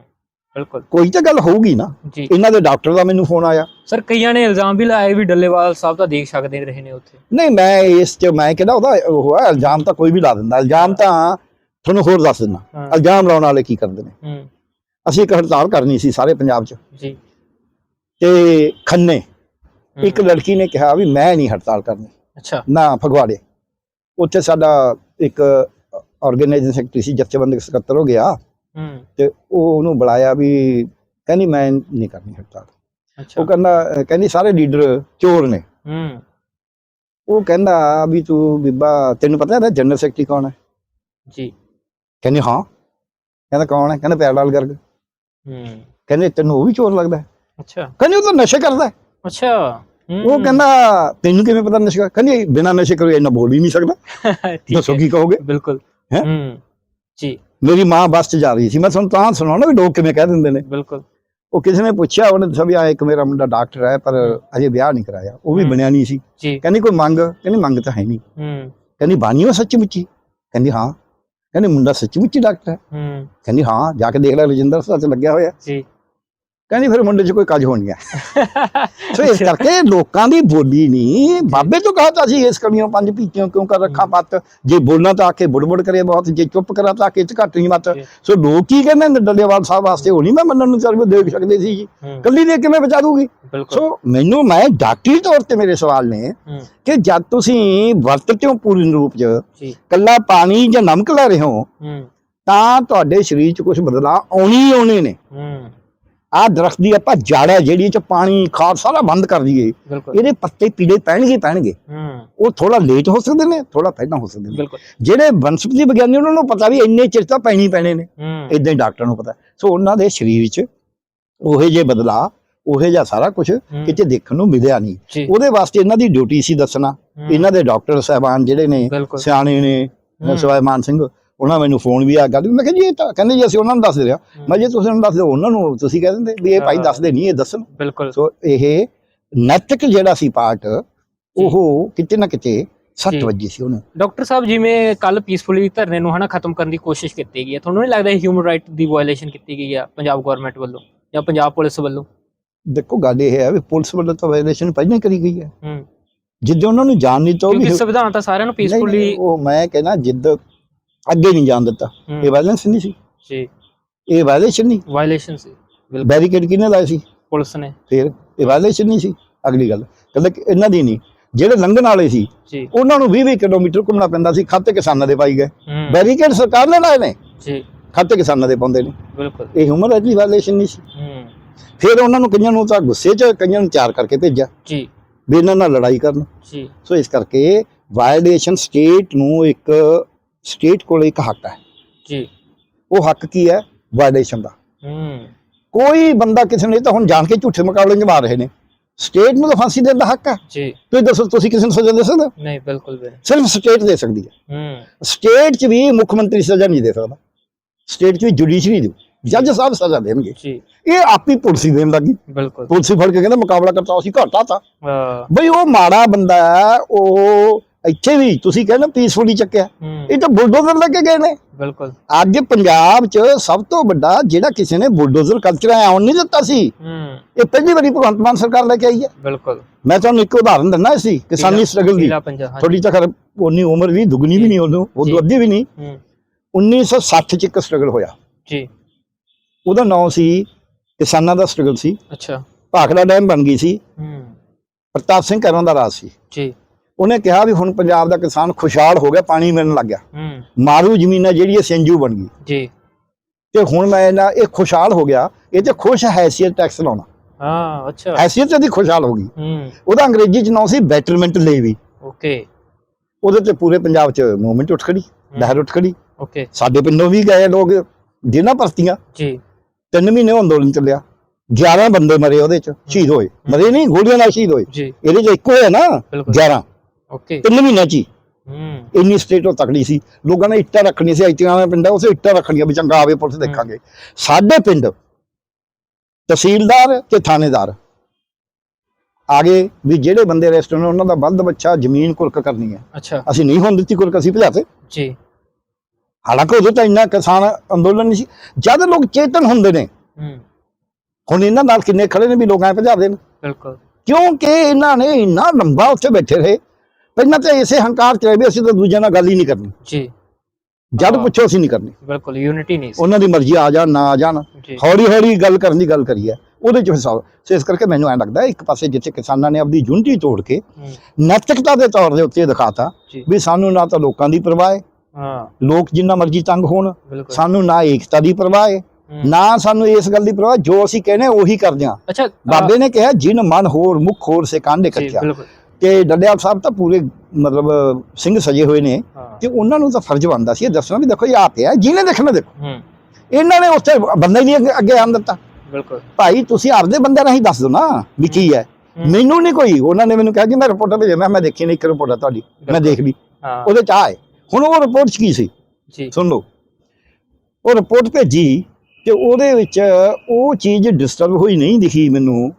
ਬਿਲਕੁਲ। ਕੋਈ ਤਾਂ ਗੱਲ ਹੋਊਗੀ ਨਾ। ਇਹਨਾਂ ਦੇ ਡਾਕਟਰ ਦਾ ਮੈਨੂੰ ਫੋਨ ਆਇਆ। ਸਰ ਕਈਆਂ ਨੇ ਇਲਜ਼ਾਮ ਵੀ ਲਾਏ ਵੀ ਡੱਲੇਵਾਲ ਸਾਹਿਬ ਤਾਂ ਦੇਖ ਸਕਦੇ ਰਹੇ ਨੇ ਉੱਥੇ। ਨਹੀਂ ਮੈਂ ਇਸ 'ਚ ਮੈਂ ਕਹਿੰਦਾ ਉਹਦਾ ਉਹ ਹੈ ਇਲਜ਼ਾਮ ਤਾਂ ਕੋਈ ਵੀ ਲਾ ਦਿੰਦਾ। ਇਲਜ਼ਾਮ ਤਾਂ ਤੁਹਾਨੂੰ ਹੋਰ ਦੱਸ ਦਿੰਦਾ। ਇਲਜ਼ਾਮ ਲਾਉਣ ਵਾਲੇ ਕੀ ਕਰਦੇ ਨੇ? ਅਸੀਂ ਇੱਕ ਹੜਤਾਲ ਕਰਨੀ ਸੀ ਸਾਰੇ ਪੰਜਾਬ 'ਚ। ਜੀ। ਤੇ ਖੰਨੇ। ਇੱਕ ਲੜਕੀ ਨੇ ਕਿਹਾ ਵੀ ਮੈਂ ਨਹੀਂ ਹੜਤਾਲ ਕਰਨੀ। ਅੱਛਾ। ਨਾ ਫਗਵਾੜੇ। ਉੱਥੇ ਸਾਡਾ ਇੱਕ ਆਰਗੇਨਾਈਜ਼ਿੰਗ ਸੈਕਟਰੀ ਸੀ ਜਥੇਬੰਦਕ ਸਕੱਤਰ ਹੋ ਗਿਆ। ਤੇ ਉਹ ਉਹਨੂੰ ਬੁਲਾਇਆ ਵੀ ਕਹਿੰਦੀ ਮੈਂ ਨਹੀਂ ਕਰਨੀ ਹੜਤਾਲ। ਉਹ ਕਹਿੰਦਾ ਕਹਿੰਦੀ ਸਾਰੇ ਲੀਡਰ ਚੋਰ ਨੇ। ਹੂੰ। ਉਹ ਕਹਿੰਦਾ ਵੀ ਤੂੰ ਬੀਬਾ ਤੈਨੂੰ ਪਤਾ ਹੈ ਜਨਰਲ ਸੈਕਟਰੀ ਕੌਣ ਹੈ? ਜੀ। ਕਹਿੰਦੀ ਹਾਂ। ਕਹਿੰਦਾ ਕੌਣ ਹੈ? ਕਹਿੰਦਾ ਪਿਆਰ ਲਾਲ ਗਰਗ। ਹੂੰ। ਕਹਿੰਦੇ ਤੈਨੂੰ ਉਹ ਵੀ ਚੋਰ ਲੱਗਦਾ ਹੈ। ਅੱਛਾ। ਕਹਿੰਦੀ ਉਹ ਤਾਂ ਨਸ਼ੇ ਕਰਦਾ ਹੈ। ਅੱਛਾ ਹੂੰ, ਉਹ ਕਹਿੰਦਾ ਤੈਨੂੰ ਕਿਵੇਂ ਪਤਾ ਨਸ਼ੇ ਕਰ? ਕਹਿੰਦੀ ਬਿਨਾਂ ਨਸ਼ੇ ਕਰੇ ਇੰਨਾ ਬੋਲ ਹੀ ਨਹੀਂ ਸਕਦਾ। ਠੀਕ ਦੱਸੋ ਹੈ, ਕੀ ਕਹੋਗੇ? ਬਿਲਕੁਲ। ਹੈਂ? ਹੂੰ। ਜੀ। ਮੇਰੀ ਮਾਂ ਬੱਸ 'ਚ ਜਾ ਰਹੀ ਸੀ। ਮੈਂ ਤੁਹਾਨੂੰ ਤਾਂ ਸੁਣਾਉਣਾ ਵੀ ਲੋਕ ਕਿਵੇਂ ਕਹਿ ਦਿੰਦੇ ਨੇ। ਬਿਲਕੁਲ। ਉਹ ਕਿਸੇ ਨੇ ਪੁੱਛਿਆ ਉਹਨੇ ਦੱਸਿਆ ਵੀ ਆ ਇੱਕ ਮੇਰਾ ਮੁੰਡਾ ਡਾਕਟਰ ਹੈ ਪਰ ਅਜੇ ਵਿਆਹ ਨਹੀਂ ਕਰਾਇਆ। ਉਹ ਵੀ ਹੂੰ। ਬਣਿਆ ਨਹੀਂ ਸੀ। ਜੀ। ਕਹਿੰਦੀ ਕੋਈ ਮੰਗ? ਕਹਿੰਦੀ ਮੰਗ ਤਾਂ ਹੈ ਨਹੀਂ। ਹੂੰ। ਕਹਿੰਦੀ ਬਾਨੀਓ ਸੱਚਮੁੱਚੀ? ਕਹਿੰਦੀ ਹਾਂ। ਕਹਿੰਦੀ ਮੁੰਡਾ ਸੱਚਮੁੱਚੀ ਡਾਕਟਰ ਹੈ। ਹੂੰ। ਕਹਿੰਦੀ ਹਾਂ ਜਾ ਕੇ ਦੇਖ ਲੈ ਰਜਿੰਦਰ ਹਸਪਤਾਲ 'ਚ ਲੱਗਿਆ ਹੋਇਆ। ਜੀ। ਕਹਿੰਦੀ ਫਿਰ ਮੁੰਡੇ 'ਚ ਕੋਈ ਕੱਜ ਹੋਣੀ ਹੈ ਸੋ ਇਸ ਕਰਕੇ ਲੋਕਾਂ ਦੀ ਬੋਲੀ ਨਹੀਂ ਬਾਬੇ ਤੋਂ ਕਹਾ ਤਾਂ ਸੀ ਇਸ ਕਮੀਆਂ ਪੰਜ ਪੀਤੀਆਂ ਕਿਉਂ ਕਰ ਰੱਖਾਂ ਪੱਤ ਜੇ ਬੋਲਣਾ ਤਾਂ ਆਕੇ ਬੁੜਬੁੜ ਕਰੇ ਬਹੁਤ ਜੇ ਚੁੱਪ ਕਰਾ ਤਾਂ ਆਕੇ ਚ ਘੱਟ ਨਹੀਂ ਮਤ। ਸੋ ਲੋਕ ਕੀ ਕਹਿੰਦੇ ਨੇ ਡੱਲੇਵਾਲ ਸਾਹਿਬ ਵਾਸਤੇ? ਨਹੀਂ ਮੈਂ ਮੰਨਣ ਨੂੰ ਚਾਹੀਦਾ ਦੇਖ ਸਕਦੇ ਸੀ ਜੀ। ਕੱਲੀ ਦੇ ਕਿਵੇਂ ਬਚਾ ਦੂਗੀ? ਸੋ ਮੈਨੂੰ ਮੈਂ ਡਾਕਟਰੀ ਤੌਰ ਤੇ ਮੇਰੇ ਸਵਾਲ ਨੇ ਕਿ ਜਦ ਤੁਸੀਂ ਵਰਤਦੇ ਹੋ ਪੂਰਨ ਰੂਪ ਚ ਕੱਲਾ ਪਾਣੀ ਜਾਂ ਨਮਕ ਲੈ ਰਹੇ ਹੋ ਤਾਂ ਤੁਹਾਡੇ ਸਰੀਰ ਚ ਕੁਝ ਬਦਲਾਅ ਆਉਣੀ ਆਉਣੇ ਨੇ। ਆਹ ਦਰਖਤ ਦੀ ਆਪਾਂ ਜੜ ਜਿਹੜੀ ਚ ਪਾਣੀ ਖਾਦ ਸਾਰਾ ਬੰਦ ਕਰ ਦਈਏ। ਇਹਦੇ ਪੱਤੇ ਪੀਲੇ ਪੈਣਗੇ ਪੈਣਗੇ। ਹੂੰ। ਉਹ ਥੋੜਾ ਲੇਟ ਹੋ ਸਕਦੇ ਨੇ ਥੋੜਾ ਪਹਿਲਾਂ ਹੋ ਸਕਦੇ ਨੇ। ਜਿਹੜੇ ਵਨਸਪਤੀ ਵਿਗਿਆਨੀ ਉਹਨਾਂ ਨੂੰ ਪਤਾ ਵੀ ਇੰਨੇ ਚਿਰ ਤਾਂ ਪੈਣੀ ਪੈਣੇ ਨੇ। ਇਦਾਂ ਹੀ ਡਾਕਟਰ ਨੂੰ ਪਤਾ। ਸੋ ਉਹਨਾਂ ਦੇ ਸਰੀਰ 'ਚ ਉਹੇ ਜੇ ਬਦਲਾ ਉਹੇ ਜਿਹਾ ਸਾਰਾ ਕੁਝ ਕਿਤੇ ਦੇਖਣ ਨੂੰ ਮਿਲਿਆ ਨਹੀਂ। ਉਹਦੇ ਵਾਸਤੇ ਇਹਨਾਂ ਦੀ ਡਿਊਟੀ ਸੀ ਦੱਸਣਾ। ਇਹਨਾਂ ਦੇ ਡਾਕਟਰ ਸਾਹਿਬਾਨ ਜਿਹੜੇ ਨੇ ਸਿਆਣੇ ਨੇ ਹੂੰ, ਸਵਾਈ ਮਾਨ ਸਿੰਘ ਉਹਨਾਂ ਮੈਨੂੰ ਫੋਨ ਵੀ ਆ ਗੱਲ ਮੈਂ ਕਿਹਾ ਜੀ ਇਹ ਤਾਂ ਕਹਿੰਦੇ ਜੀ ਅਸੀਂ ਉਹਨਾਂ ਨੂੰ ਦੱਸ ਦਿਆ ਮੈਂ ਜੇ ਤੁਸੀਂ ਉਹਨਾਂ ਨੂੰ ਦੱਸ ਦਿਓ ਉਹਨਾਂ ਨੂੰ ਤੁਸੀਂ ਕਹਿ ਦਿੰਦੇ ਵੀ ਇਹ ਭਾਈ। ਦੱਸਦੇ ਨਹੀਂ ਇਹ ਦੱਸਣ। ਬਿਲਕੁਲ। ਸੋ ਇਹ ਨੈਤਿਕ ਜਿਹੜਾ ਸੀ ਪਾਰਟ ਉਹ ਕਿਤੇ ਨਾ ਕਿਤੇ। ਸੱਤ ਵਜੇ ਸੀ ਉਹਨੂੰ। ਡਾਕਟਰ ਸਾਹਿਬ ਜਿਵੇਂ ਕੱਲ ਪੀਸਫੁਲੀ ਧਰਨੇ ਨੂੰ ਹਨਾ ਖਤਮ ਕਰਨ ਦੀ ਕੋਸ਼ਿਸ਼ ਕੀਤੀ ਗਈ ਹੈ ਤੁਹਾਨੂੰ ਨਹੀਂ ਲੱਗਦਾ ਇਹ ਹਿਊਮਨ ਰਾਈਟ ਦੀ ਵਾਇਲੇਸ਼ਨ ਕੀਤੀ ਗਈ ਹੈ ਪੰਜਾਬ ਗਵਰਨਮੈਂਟ ਵੱਲੋਂ ਜਾਂ ਪੰਜਾਬ ਪੁਲਿਸ ਵੱਲੋਂ? ਦੇਖੋ ਗੱਲ ਇਹ ਹੈ ਵੀ ਪੁਲਿਸ ਵੱਲੋਂ ਤਾਂ ਵਾਇਲੇਸ਼ਨ ਪਹਿਲਾਂ ਕਰੀ ਗਈ ਹੈ। ਹੂੰ। ਜਿੱਦਾਂ ਉਹਨਾਂ ਨੂੰ ਜਾਣ ਨਹੀਂ ਤਾਂ ਵੀ ਸੰਵਿਧਾਨ ਤਾਂ ਸਾਰਿਆਂ ਨੂੰ ਪੀਸਫੁਲੀ ਉਹ ਮੈਂ ਕਹਿੰਦਾ ਜਿੱਦ ਅੱਗੇ ਨਹੀਂ ਜਾਣ ਦਿੱਤਾ। ਇਹ ਵਾਇਲੈਂਸ ਨਹੀਂ ਸੀ। ਜੀ। ਇਹ ਵਾਇਲੇਸ਼ਨ ਨਹੀਂ। ਵਾਇਲੇਸ਼ਨ ਸੀ। ਬਿਲਕੁਲ। ਬੈਰੀਕੇਡ ਕਿਹਨੇ ਲਾਇਆ ਸੀ? ਪੁਲਿਸ ਨੇ। ਫਿਰ ਇਹ ਵਾਇਲੇਸ਼ਨ ਨਹੀਂ ਸੀ। ਅਗਲੀ ਗੱਲ। ਕਹਿੰਦੇ ਕਿ ਇਹਨਾਂ ਦੀ ਨਹੀਂ। ਜਿਹੜੇ ਲੰਘਣ ਵਾਲੇ ਸੀ ਜੀ। ਉਹਨਾਂ ਨੂੰ 20 20 ਕਿਲੋਮੀਟਰ ਘੁੰਮਣਾ ਪੈਂਦਾ ਸੀ। ਖਾਤੇ ਕਿਸਾਨਾਂ ਦੇ ਪਾਈ ਗਏ। ਹੂੰ। ਬੈਰੀਕੇਡ ਸਰਕਾਰ ਨੇ ਲਾਏ ਨੇ। ਜੀ। ਖਾਤੇ ਕਿਸਾਨਾਂ ਦੇ ਪਾਉਂਦੇ ਨੇ। ਬਿਲਕੁਲ। ਇਹ ਹਿਊਮਨ ਰਾਈਟ ਦੀ ਵਾਇਲੇਸ਼ਨ ਨਹੀਂ ਸੀ। ਹੂੰ। ਫਿਰ ਉਹਨਾਂ ਨੂੰ ਕਈਆਂ ਨੂੰ ਤਾਂ ਗੁੱਸੇ 'ਚ ਕਈਆਂ ਨੂੰ ਚਾਰ ਕਰਕੇ ਭੇਜਿਆ। ਜੀ। ਵੀ ਇਹਨਾਂ ਨਾਲ ਲੜਾਈ ਕਰਨ। ਜੀ। ਸੋ ਇਸ ਕਰਕੇ ਵਾਇਲੇਸ਼ਨ ਸਟੇਟ ਨੂੰ ਇੱਕ ਸਟੇਟ ਕੋਲ ਇੱਕ ਹੱਕ ਹੈ। ਜੀ। ਉਹ ਹੱਕ ਕੀ ਹੈ? ਵਾਇਲੇਸ਼ਨ ਦਾ। ਹੂੰ। ਕੋਈ ਬੰਦਾ ਕਿਸੇ ਨੇ ਤਾਂ ਹੁਣ ਜਾਣ ਕੇ ਝੂਠੇ ਮੁਕਾਬਲੇ ਚ ਮਾਰ ਰਹੇ ਨੇ। ਸਟੇਟ ਨੂੰ ਤਾਂ ਫਾਂਸੀ ਦੇਣ ਦਾ ਹੱਕ ਹੈ। ਜੀ। ਤੁਸੀਂ ਦੱਸੋ ਤੁਸੀਂ ਕਿਸੇ ਨੂੰ ਸਜ਼ਾ ਦੇ ਸਕਦੇ? ਨਹੀਂ ਬਿਲਕੁਲ ਵੀ ਨਹੀਂ। ਸਿਰਫ ਸਟੇਟ ਦੇ ਸਕਦੀ ਹੈ। ਹੂੰ। ਸਟੇਟ 'ਚ ਵੀ ਮੁੱਖ ਮੰਤਰੀ ਸਜ਼ਾ ਨਹੀਂ ਦੇ ਸਕਦਾ। ਸਟੇਟ 'ਚ ਵੀ ਜੁਡੀਸ਼ਰੀ ਦੇ ਜੱਜ ਸਾਹਿਬ ਸਜ਼ਾ ਦੇਣਗੇ। ਜੀ। ਇਹ ਆਪੀ ਪੁਲਸੀ ਦੇਣ ਲੱਗੀ। ਬਿਲਕੁਲ। ਪੁਲਸੀ ਫੜ ਕੇ ਕਹਿੰਦਾ ਮੁਕਾਬਲਾ ਕਰਤਾ ਅਸੀਂ ਘਾਟਾ ਤਾਂ। ਹਾਂ। ਬਈ ਉਹ ਮਾੜਾ ਬੰਦਾ ਹੈ, ਉਹ ਇੱਥੇ ਵੀ ਤੁਸੀਂ ਕਹਿੰਦੇ ਪੀਸਫੁਲੀ ਚੱਕਿਆ। ਇਹ ਤਾਂ ਬੁਲਡੋਜ਼ਰ ਲੈ ਕੇ ਗਏ ਨੇ। ਬਿਲਕੁਲ। ਅੱਜ ਪੰਜਾਬ 'ਚ ਸਭ ਤੋਂ ਵੱਡਾ ਜਿਹੜਾ ਕਿਸੇ ਨੇ ਬੁਲਡੋਜ਼ਰ ਕਲਚਰ ਆਉਣ ਨਹੀਂ ਦਿੱਤਾ ਸੀ ਇਹ ਪਹਿਲੀ ਵਾਰੀ ਭਗਵੰਤ ਮਾਨ ਸਰਕਾਰ ਲੈ ਕੇ ਆਈ ਹੈ। ਬਿਲਕੁਲ। ਮੈਂ ਤੁਹਾਨੂੰ ਇੱਕ ਉਦਾਹਰਨ ਦਿੰਦਾ ਸੀ ਕਿਸਾਨੀ ਸਟਰਗਲ ਦੀ। ਥੋੜੀ ਤਾਂ ਖਰ ਉਨੀ ਉਮਰ ਵੀ ਦੁਗਣੀ ਵੀ ਨਹੀਂ ਜੀ। ਉਦੋਂ ਅੱਧੀ ਵੀ ਨਹੀਂ। ਹੂੰ। 1960 ਚ ਇੱਕ ਸਟਰਗਲ ਹੋਇਆ। ਜੀ। ਉਹਦਾ ਨਾਮ ਸੀ ਕਿਸਾਨਾਂ ਦਾ ਸਟਰਗਲ ਸੀ। ਅੱਛਾ। ਭਾਖੜਾ ਡੈਮ ਬਣ ਗਈ ਸੀ। ਹੂੰ। ਪ੍ਰਤਾਪ ਸਿੰਘ ਘਰਾਂ ਦਾ ਰਾਜ ਸੀ। ਜੀ। ਉਹਨੇ ਕਿਹਾ ਵੀ ਹੁਣ ਪੰਜਾਬ ਦਾ ਕਿਸਾਨ ਖੁਸ਼ਹਾਲ ਹੋ ਗਿਆ ਪਾਣੀ ਮਿਲਣ ਲੱਗ ਗਿਆ। ਮਾਰੂ ਜ਼ਮੀਨਾਂ ਜਿਹੜੀ ਸਿੰਜੂ ਬਣ ਗਈ ਜੀ। ਤੇ ਹੁਣ ਮੈਂ ਇਹਨਾਂ ਇਹ ਖੁਸ਼ਹਾਲ ਹੋ ਗਿਆ ਇਹ ਤੇ ਖੁਸ਼ ਹੈਸੀਅਤ ਟੈਕਸ ਲਾਉਣਾ। ਹਾਂ ਅੱਛਾ। ਹੈਸੀਅਤ ਇਹਦੀ ਖੁਸ਼ਹਾਲ ਹੋ ਗਈ। ਉਹਦਾ ਅੰਗਰੇਜ਼ੀ ਚ ਨਾਮ ਸੀ ਬੈਟਰਮੈਂਟ ਲੇਵੀ ਓਕੇ। ਉਹਦੇ ਤੇ ਪੂਰੇ ਪੰਜਾਬ ਚ ਮੂਵਮੈਂਟ ਉੱਠ ਖੜੀ ਲਹਿਰ ਉੱਠ ਖੜੀ। ਓਕੇ। ਸਾਡੇ ਪਿੰਡੋਂ ਵੀ ਗਏ ਲੋਕ ਜਿਹਨਾਂ ਭਰਤੀਆਂ। ਜੀ। ਤਿੰਨ ਮਹੀਨੇ ਉਹ ਅੰਦੋਲਨ ਚੱਲਿਆ। 11 ਬੰਦੇ ਮਰੇ ਉਹਦੇ ਚ ਸ਼ਹੀਦ ਹੋਏ। ਮਰੇ ਨਹੀਂ ਗੋਲੀਆਂ ਨਾਲ ਸ਼ਹੀਦ ਹੋਏ। ਇਹਦੇ ਚ ਇੱਕੋ ਹੈ ਨਾ ਬਿਲਕੁਲ। 11 ਓਕੇ ਤਿੰਨ ਮਹੀਨਿਆਂ ਚ ਹੀ। ਹੂੰ। ਇੰਨੀ ਸਟੇਟ ਉਹ ਤਕੜੀ ਸੀ। ਲੋਕਾਂ ਨੇ ਇੱਟਾਂ ਰੱਖਣੀਆਂ ਸੀ ਇੱਟਾਂ ਵਾਲੇ ਪਿੰਡਾਂ ਉਸੇ ਇੱਟਾਂ ਰੱਖਣੀਆਂ ਵੀ ਚੰਗਾ ਆਵੇ ਪੁਲਿਸ ਦੇਖਾਂਗੇ। ਸਾਡੇ ਪਿੰਡ ਤਹਿਸੀਲਦਾਰ ਤੇ ਥਾਣੇਦਾਰ। ਆਗੇ ਵੀ ਜਿਹੜੇ ਬੰਦੇ ਅਰੈਸਟ ਹੋਣੇ ਉਹਨਾਂ ਦਾ ਬੰਦ ਬੱਚਾ ਜ਼ਮੀਨ ਕੁਰਕ ਕਰਨੀ ਹੈ। ਅੱਛਾ। ਅਸੀਂ ਨਹੀਂ ਹੋਣ ਦਿੱਤੀ ਕੁਰਕ ਅਸੀਂ ਭਜਾਤੇ ਜੀ। ਹਾਲਾਂਕਿ ਉਦੋਂ ਤਾਂ ਇੰਨਾ ਕਿਸਾਨ ਅੰਦੋਲਨ ਨਹੀਂ ਸੀ। ਜਦ ਲੋਕ ਚੇਤਨ ਹੁੰਦੇ ਨੇ ਹੂੰ। ਹੁਣ ਇਹਨਾਂ ਨਾਲ ਕਿੰਨੇ ਖੜੇ ਨੇ ਵੀ ਲੋਕ ਐ ਭਜਾ ਦੇਣ। ਬਿਲਕੁਲ। ਕਿਉਂਕਿ ਇਹਨਾਂ ਨੇ ਇੰਨਾ ਲੰਬਾ ਉੱਥੇ ਬੈਠੇ ਰਹੇ ਪਹਿਲਾਂ ਤਾਂ ਇਸੇ ਹੰਕਾਰ ਚ ਰਹੇ ਅਸੀਂ ਤਾਂ ਦੂਜਿਆਂ ਨਾਲ ਗੱਲ ਹੀ ਨਹੀਂ ਕਰਨੀ। ਜੀ। ਜਦ। ਪੁੱਛੋ ਅਸੀਂ ਨਹੀਂ ਕਰਨੀ। ਬਿਲਕੁਲ ਯੂਨਿਟੀ ਨਹੀਂ ਸੀ। ਉਹਨਾਂ ਦੀ ਮਰਜ਼ੀ ਆ ਜਾਣ ਨਾ ਆ ਜਾਣ। ਜੀ। ਹੌਲੀ ਹੌਲੀ ਗੱਲ ਕਰਨ ਦੀ ਗੱਲ ਕਰੀ ਹੈ। ਉਹਦੇ ਚ ਹਿਸਾਬ ਸੋ ਇਸ ਕਰਕੇ ਮੈਨੂੰ ਐਂ ਲੱਗਦਾ ਇੱਕ ਪਾਸੇ ਜਿੱਥੇ ਕਿਸਾਨਾਂ ਨੇ ਆਪਣੀ ਯੂਨਿਟੀ ਤੋੜ ਕੇ ਹੂੰ। ਨੈਤਿਕਤਾ ਦੇ ਤੌਰ ਦੇ ਉੱਤੇ ਦਿਖਾਤਾ ਜੀ। ਵੀ ਸਾਨੂੰ ਨਾ ਤਾਂ ਲੋਕਾਂ ਦੀ ਪਰਵਾਹ ਹੈ। ਹਾਂ। ਲੋਕ ਜਿੰਨਾ ਮਰਜ਼ੀ ਤੰਗ ਹੋਣ ਬਿਲਕੁਲ। ਸਾਨੂੰ ਨਾ ਏਕਤਾ ਦੀ ਪਰਵਾਹ ਹੈ। ਹੂੰ। ਨਾ ਸਾਨੂੰ ਇਸ ਗੱਲ ਦੀ ਪਰਵਾਹ ਜੋ ਅਸੀਂ ਕਹਿੰਦੇ ਹਾਂ ਉਹੀ ਕਰਦੇ ਹਾਂ। ਅੱਛਾ ਅ, ਬਾਬੇ ਨੇ ਕਿਹਾ ਜਿਨ ਮਨ ਹੋਰ ਮੁਖ ਹੋਰ ਸੇ ਕਾਂਡੇ ਜੀ ਬਿਲਕੁਲ। ਤੇ ਡੱਡਿਆਲ ਸਾਹਿਬ ਤਾਂ ਪੂਰੇ ਮਤਲਬ ਸਿੰਘ ਸਜੇ ਹੋਏ ਨੇ। ਹਾਂ। ਤੇ ਉਹਨਾਂ ਨੂੰ ਤਾਂ ਫਰਜ਼ ਬਣਦਾ ਸੀ। ਇਹ ਦੱਸਣਾ ਵੀ ਦੇਖੋ ਇਹ ਆ। ਪਿਆ ਜਿਹਨੇ ਦੇਖਣਾ ਦੇਖੋ। ਹੂੰ। ਇਹਨਾਂ ਨੇ ਉੱਥੇ ਬੰਦਾ ਹੀ ਨਹੀਂ ਅੱਗੇ- ਆਣ ਦਿੱਤਾ। ਬਿਲਕੁਲ। ਭਾਈ ਤੁਸੀਂ ਆਪਦੇ ਬੰਦੇ ਰਾਹੀਂ ਦੱਸ ਦਿਓ ਨਾ ਵੀ ਕੀ ਹੈ। ਹੂੰ। ਮੈਨੂੰ ਨਹੀਂ ਕੋਈ। ਉਹਨਾਂ ਨੇ ਮੈਨੂੰ ਕਿਹਾ ਕਿ ਮੈਂ ਰਿਪੋਰਟ ਭੇਜਿਆ। ਮੈਂ ਮੈਂ ਦੇਖੀ ਨਹੀਂ ਇੱਕ ਰਿਪੋਰਟ ਹੈ ਤੁਹਾਡੀ। ਮੈਂ ਦੇਖ ਲਈ। ਹਾਂ। ਉਹਦੇ ਚ ਆਏ ਹੁਣ ਉਹ ਰਿਪੋਰਟ ਚ ਕੀ ਸੀ? ਜੀ। ਸੁਣ ਲਓ। ਉਹ ਰਿਪੋਰਟ ਭੇਜੀ ਤੇ ਉਹਦੇ ਵਿੱਚ ਉਹ ਚੀਜ਼ ਡਿਸਟਰਬ ਹੋਈ ਨਹੀਂ ਦਿਖੀ ਮੈਨੂੰ।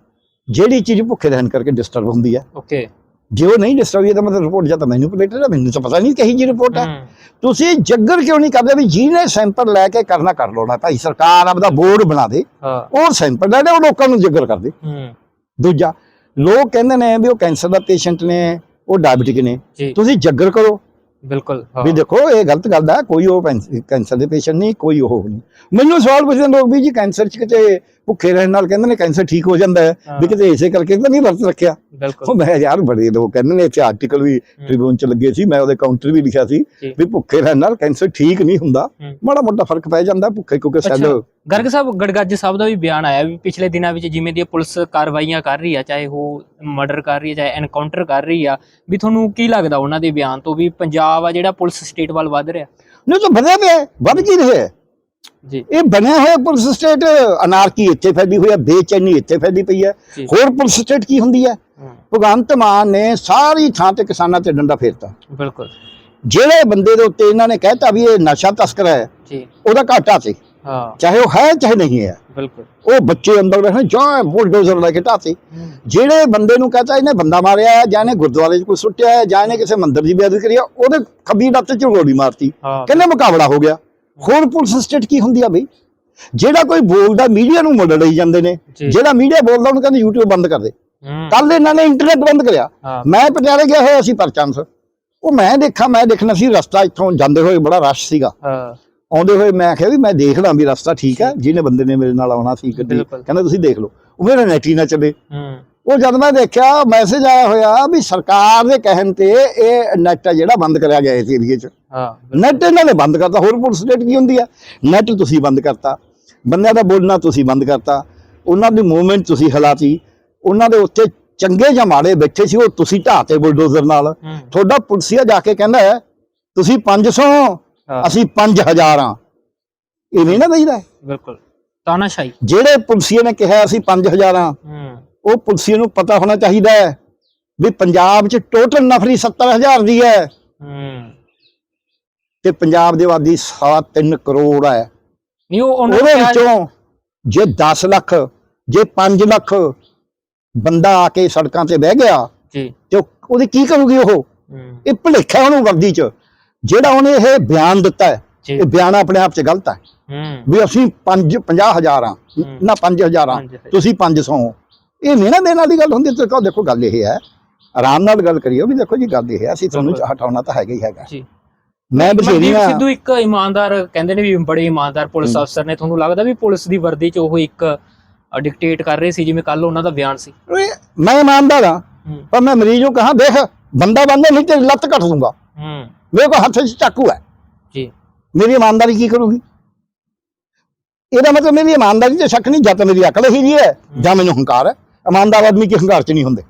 ਜਿਹੜੀ ਚੀਜ਼ ਭੁੱਖੇ ਰਹਿਣ ਕਰਕੇ ਡਿਸਟਰਬ ਹੁੰਦੀ ਹੈ। ਓਕੇ। ਜੇ ਉਹ ਨਹੀਂ ਡਿਸਟਰਬ ਤਾਂ ਮਤਲਬ ਰਿਪੋਰਟ ਜਾਂ ਤਾਂ ਮੈਨੂਪੂਲੇਟਡ ਹੈ ਮੈਨੂੰ ਤਾਂ ਪਤਾ ਨਹੀਂ ਕਹੀ ਜੀ ਰਿਪੋਰਟ ਹੈ। ਤੁਸੀਂ ਜੱਗਰ ਕਿਉਂ ਨਹੀਂ ਕਰਦੇ ਵੀ ਜਿਹਨੇ ਸੈਂਪਲ ਲੈ ਕੇ ਕਰਨਾ ਕਰ ਲੋ ਨਾ ਭਾਈ ਸਰਕਾਰ ਆਪਦਾ ਬੋਰਡ ਬਣਾ ਦੇ। ਉਹ ਸੈਂਪਲ ਲੈ ਲੈ ਉਹ ਲੋਕਾਂ ਨੂੰ ਜੱਗਰ ਕਰਦੇ ਦੂਜਾ ਲੋਕ ਕਹਿੰਦੇ ਨੇ ਵੀ ਉਹ ਕੈਂਸਰ ਦਾ ਪੇਸ਼ੈਂਟ ਨੇ ਉਹ ਡਾਇਬੀਟਿਕ ਨੇ। ਤੁਸੀਂ ਜੱਗਰ ਕਰੋ। ਬਿਲਕੁਲ ਵੀ ਦੇਖੋ ਇਹ ਗਲਤ ਗੱਲ ਹੈ ਕੋਈ ਉਹ ਕੈਂਸਰ ਦੇ ਪੇਸ਼ੈਂਟ ਨਹੀਂ ਕੋਈ ਉਹ ਨਹੀਂ ਮੈਨੂੰ ਸਵਾਲ ਪੁੱਛਦੇ ਲੋਕ ਵੀ ਜੀ ਕੈਂਸਰ ਚ ਕਿਤੇ ਭੁੱਖੇ ਰਹਿਣ ਨਾਲ ਕਹਿੰਦੇ ਨੇ ਕੈਂਸਰ ਠੀਕ ਹੋ ਜਾਂਦਾ ਹੈ। ਵੀ ਕਿਤੇ ਇਸੇ ਕਰਕੇ ਤਾਂ ਨਹੀਂ ਵਰਤ ਰੱਖਿਆ ਉਹ ਮੈਂ ਯਾਰ ਬੜੇ ਲੋਕ ਕਹਿੰਦੇ ਨੇ ਇੱਥੇ ਆਰਟੀਕਲ ਵੀ ਟ੍ਰਿਬਿਊਨ ਚ ਲੱਗੇ ਸੀ ਮੈਂ ਉਹਦੇ ਕਾਊਂਟਰ ਵੀ ਲਿਖਿਆ ਸੀ। ਵੀ ਭੁੱਖੇ ਰਹਿਣ ਨਾਲ ਕੈਂਸਰ ਠੀਕ ਨਹੀਂ ਹੁੰਦਾ। ਮਾੜਾ ਮੋਟਾ ਫ਼ਰਕ ਪੈ ਜਾਂਦਾ ਭੁੱਖੇ ਕਿਉਂਕਿ ਸੈੱਲ ਗਰਗ ਸਾਹਿਬ ਗੜਗੱਜ ਸਾਹਿਬ ਦਾ ਵੀ ਬਿਆਨ ਆਇਆ ਵੀ ਪਿਛਲੇ ਦਿਨਾਂ ਵਿੱਚ ਜਿਵੇਂ ਦੀ ਪੁਲਿਸ ਕਾਰਵਾਈਆਂ ਕਰ ਰਹੀ ਆ ਚਾਹੇ ਉਹ ਮਰਡਰ ਕਰ ਰਹੀ ਆ ਚਾਹੇ ਐਨਕਾਊਂਟਰ ਕਰ ਰਹੀ ਆ ਵੀ ਤੁਹਾਨੂੰ ਕੀ ਲੱਗਦਾ ਉਹਨਾਂ ਦੇ ਬਿਆਨ ਤੋਂ ਵੀ ਪੰਜਾਬ ਆ ਜਿਹੜਾ ਪੁਲਿਸ ਸਟੇਟ ਵੱਲ ਵੱਧ ਰਿਹਾ। ਨਹੀਂ ਤਾਂ ਵਧਿਆ ਪਿਆ ਹੈ, ਵੱਧ ਕੀ ਰਿਹਾ ਹੈ? ਜੀ। ਇਹ ਬਣਿਆ ਹੋਇਆ ਪੁਲਿਸ ਸਟੇਟ ਅਨਾਰਕੀ ਇੱਥੇ ਫੈਲੀ ਹੋਈ ਹੈ ਬੇਚੈਨੀ ਇੱਥੇ ਫੈਲੀ ਪਈ ਹੈ। ਜੀ। ਹੋਰ ਪੁਲਿਸ ਸਟੇਟ ਕੀ ਹੁੰਦੀ ਹੈ? ਹੂੰ, ਭਗਵੰਤ ਮਾਨ ਨੇ ਸਾਰੀ ਥਾਂ ਤੇ ਕਿਸਾਨਾਂ ਤੇ ਡੰਡਾ ਫੇਰਤਾ। ਬਿਲਕੁਲ। ਜਿਹੜੇ ਬੰਦੇ ਦੇ ਉੱਤੇ ਇਹਨਾਂ ਨੇ ਕਹਿਤਾ ਵੀ ਇਹ ਨਸ਼ਾ ਤਸਕਰ ਹੈ ਜੀ। ਉਹਦਾ ਘਾਟਾ ਸੀ। ਹਾਂ। ਚਾਹੇ ਉਹ ਹੈ ਚਾਹੇ ਨਹੀਂ ਹੈ। ਬਿਲਕੁਲ। ਉਹ ਬੱਚੇ ਅੰਦਰ ਬੈਠੇ ਜਾਂ ਬੁਲਡੋਜ਼ਰ ਲੈ ਕੇ ਢਾਤੇ। ਜਿਹੜੇ ਬੰਦੇ ਨੂੰ ਕਹਤਾ ਇਹਨੇ ਬੰਦਾ ਮਾਰਿਆ ਹੈ ਜਾਂ ਇਹਨੇ ਗੁਰਦੁਆਰੇ 'ਚ ਕੋਈ ਸੁੱਟਿਆ ਹੈ ਜਾਂ ਇਹਨੇ ਕਿਸੇ ਮੰਦਿਰ ਦੀ ਬੇਅਦਬੀ ਕਰੀ ਹੈ ਉਹਦੇ ਖੱਬੀ ਲੱਤ 'ਚ ਗੋਲੀ ਮਾਰਤੀ। ਕਹਿੰਦੇ ਮੁਕਾਬਲਾ ਹੋ ਗਿਆ। ਹੋਰ ਪੁਲਿਸ ਸਟੇਟ ਕੀ ਹੁੰਦੀ ਆ ਬਈ? ਜਿਹੜਾ ਕੋਈ ਬੋਲਦਾ ਮੀਡੀਆ ਨੂੰ ਮੁੱਲ ਲਈ ਜਾਂਦੇ ਨੇ ਜਿਹੜਾ ਮੀਡੀਆ ਬੋਲਦਾ ਉਹਨੂੰ ਕਹਿੰਦੇ YouTube ਬੰਦ ਕਰ ਦੇ। ਕੱਲ ਇਹਨਾਂ ਨੇ ਇੰਟਰਨੈਟ ਬੰਦ ਕਰਿਆ। ਮੈਂ ਪਟਿਆਲੇ ਗਿਆ ਹੋਇਆ ਸੀ ਪਰਚਾਂਸ। ਉਹ ਮੈਂ ਦੇਖਾਂ ਮੈਂ ਦੇਖਣਾ ਸੀ ਰਸਤਾ ਇੱਥੋਂ ਜਾਂਦੇ ਹੋਏ ਬੜਾ ਰਸ਼ ਸੀਗਾ। ਆਉਂਦੇ ਹੋਏ ਮੈਂ ਕਿਹਾ ਵੀ ਮੈਂ ਦੇਖ ਲਾਂ ਵੀ ਰਸਤਾ ਠੀਕ ਹੈ ਜਿਹਨੇ ਬੰਦੇ ਨੇ ਮੇਰੇ ਨਾਲ ਆਉਣਾ ਸੀ ਗੱਡੀ। ਕਹਿੰਦਾ ਤੁਸੀਂ ਦੇਖ ਲਓ। ਉਹ ਮੇਰਾ ਨੈਟ ਨਾ ਚੱਲੇ। ਉਹ ਜਦ ਮੈਂ ਦੇਖਿਆ ਮੈਸੇਜ ਆਇਆ ਹੋਇਆ ਵੀ ਸਰਕਾਰ ਦੇ ਕਹਿਣ ਤੇ ਇਹ ਨੈਟ ਜਿਹੜਾ ਬੰਦ ਕਰਿਆ ਗਿਆ ਇਸ ਏਰੀਏ 'ਚ। ਹਾਂ ਨੈਟ ਇਹਨਾਂ ਨੇ ਬੰਦ ਕਰਤਾ ਹੋਰ ਪੁਲਿਸ ਸਟੇਟ ਕੀ ਹੁੰਦੀ ਆ? ਨੈਟ ਤੁਸੀਂ ਬੰਦ ਕਰਤਾ। ਬੰਦਿਆਂ ਦਾ ਬੋਲਣਾ ਤੁਸੀਂ ਬੰਦ ਕਰਤਾ। ਉਹਨਾਂ ਦੀ ਮੂਵਮੈਂਟ ਤੁਸੀਂ ਹਲਾਤੀ। ਉਹਨਾਂ ਦੇ ਉੱਤੇ ਚੰਗੇ ਜਾਂ ਮਾੜੇ ਬੈਠੇ ਸੀ ਉਹ ਤੁਸੀਂ ਢਾਤੇ ਬੁਲਡੋਜ਼ਰ ਨਾਲ। ਤੁਹਾਡਾ ਪੁਲਸੀਆ ਜਾ ਕੇ ਕਹਿੰਦਾ ਤੁਸੀਂ 500 ਹਾਂ, ਅਸੀਂ 5000 ਆ ਇਹ ਨਹੀਂ ਨਾ ਦਈਦਾ ਬਿਲਕੁਲ। ਤਾਨਾਸ਼ਾਹੀ। ਜਿਹੜੇ ਪੁਲਸੀਏ ਨੇ ਕਿਹਾ ਅਸੀਂ 5000 ਆ ਹੂੰ ਉਹ ਪੁਲਸੀਏ ਨੂੰ ਪਤਾ ਹੋਣਾ ਚਾਹੀਦਾ ਹੈ ਵੀ ਪੰਜਾਬ 'ਚ ਟੋਟਲ ਨਫਰੀ 70000 ਦੀ ਹੈ। ਹੂੰ। ਤੇ ਪੰਜਾਬ ਦੀ ਆਬਾਦੀ ਸਵਾ ਤਿੰਨ ਕਰੋੜ ਹੈ। ਨਹੀਂ ਉਹ ਉਹਨਾਂ ਉਹਦੇ ਕਿਹਾ- ਵਿੱਚੋਂ ਜੇ 10 ਲੱਖ ਜੇ 5 ਲੱਖ ਬੰਦਾ ਆ ਕੇ ਸੜਕਾਂ ਤੇ ਬਹਿ ਗਿਆ ਜੀ। ਤੇ ਉਹ- ਉਹਦੀ ਕੀ ਕਰੂਗੀ ਉਹ? ਹੂੰ। ਇਹ ਭੁਲੇਖਾ ਉਹਨੂੰ ਵਰਦੀ 'ਚ। ਜਿਹੜਾ ਉਹਨੇ ਇਹ ਬਿਆਨ ਦਿੱਤਾ ਹੈ ਇਹ ਬਿਆਨ ਆਪਣੇ ਆਪ 'ਚ ਗਲਤ ਹੈ। ਹੂੰ। ਵੀ ਅਸੀਂ 5 50000 ਆ ਨਾ 5000 ਆ। ਤੁਸੀਂ 500 ਹੋ। ਇਹ ਨਹੀਂ ਨਾ ਦੇਣ ਵਾਲੀ ਗੱਲ ਹੁੰਦੀ ਤੇ ਦੇਖੋ ਗੱਲ ਇਹ ਹੈ। ਆਰਾਮ ਨਾਲ ਗੱਲ ਕਰੀਓ ਵੀ ਦੇਖੋ ਜੀ ਗੱਲ ਇਹ ਹੈ ਅਸੀਂ ਤੁਹਾਨੂੰ। ਹਟਾਉਣਾ ਤਾਂ ਹੈਗਾ ਹੀ ਹੈਗਾ। ਜੀ। ਮੈਂ ਮਨਦੀਪ ਬਥੇਰੀਆਂ ਸਿੱਧੂ ਇੱਕ ਇਮਾਨਦਾਰ ਕਹਿੰਦੇ ਨੇ ਵੀ ਬੜੇ ਇਮਾਨਦਾਰ ਪੁਲਿਸ ਹੂੰ। ਅਫਸਰ ਨੇ। ਤੁਹਾਨੂੰ ਲੱਗਦਾ ਵੀ ਪੁਲਿਸ ਦੀ ਵਰਦੀ 'ਚ ਉਹ ਇੱਕ ਡਿਕਟੇਟ ਕਰ ਰਹੇ ਸੀ ਜਿਵੇਂ ਕੱਲ ਉਹਨਾਂ ਦਾ ਬਿਆਨ ਸੀ? ਮੈਂ ਇਮਾਨਦਾਰ ਹਾਂ ਹੂੰ। ਪਰ ਮੈਂ ਮਰੀਜ਼ ਨੂੰ ਕਹਾ ਦੇਖ ਬੰਦਾ ਬੰਦੇ ਨਹੀਂ ਤੇਰੀ ਲੱਤ ਕੱਟ ਦੂੰਗਾ। ਮੇਰੇ ਕੋਲ ਹੱਥ 'ਚ ਚਾਕੂ ਹੈ। ਜੀ। ਮੇਰੀ ਇਮਾਨਦਾਰੀ ਕੀ ਕਰੂਗੀ? ਇਹਦਾ ਮਤਲਬ ਮੇਰੀ ਇਮਾਨਦਾਰੀ ਤੇ ਸ਼ੱਕ ਨਹੀਂ ਜਾਂ ਤਾਂ ਮੇਰੀ ਅਕਲ ਹੀ ਜੀ ਹੈ ਜਾਂ ਮੈਨੂੰ ਹੰਕਾਰ ਹੈ। ਇਮਾਨਦਾਰ ਆਦਮੀ ਕੀ ਹੰਕਾਰ 'ਚ ਨਹੀਂ ਹੁੰਦੇ?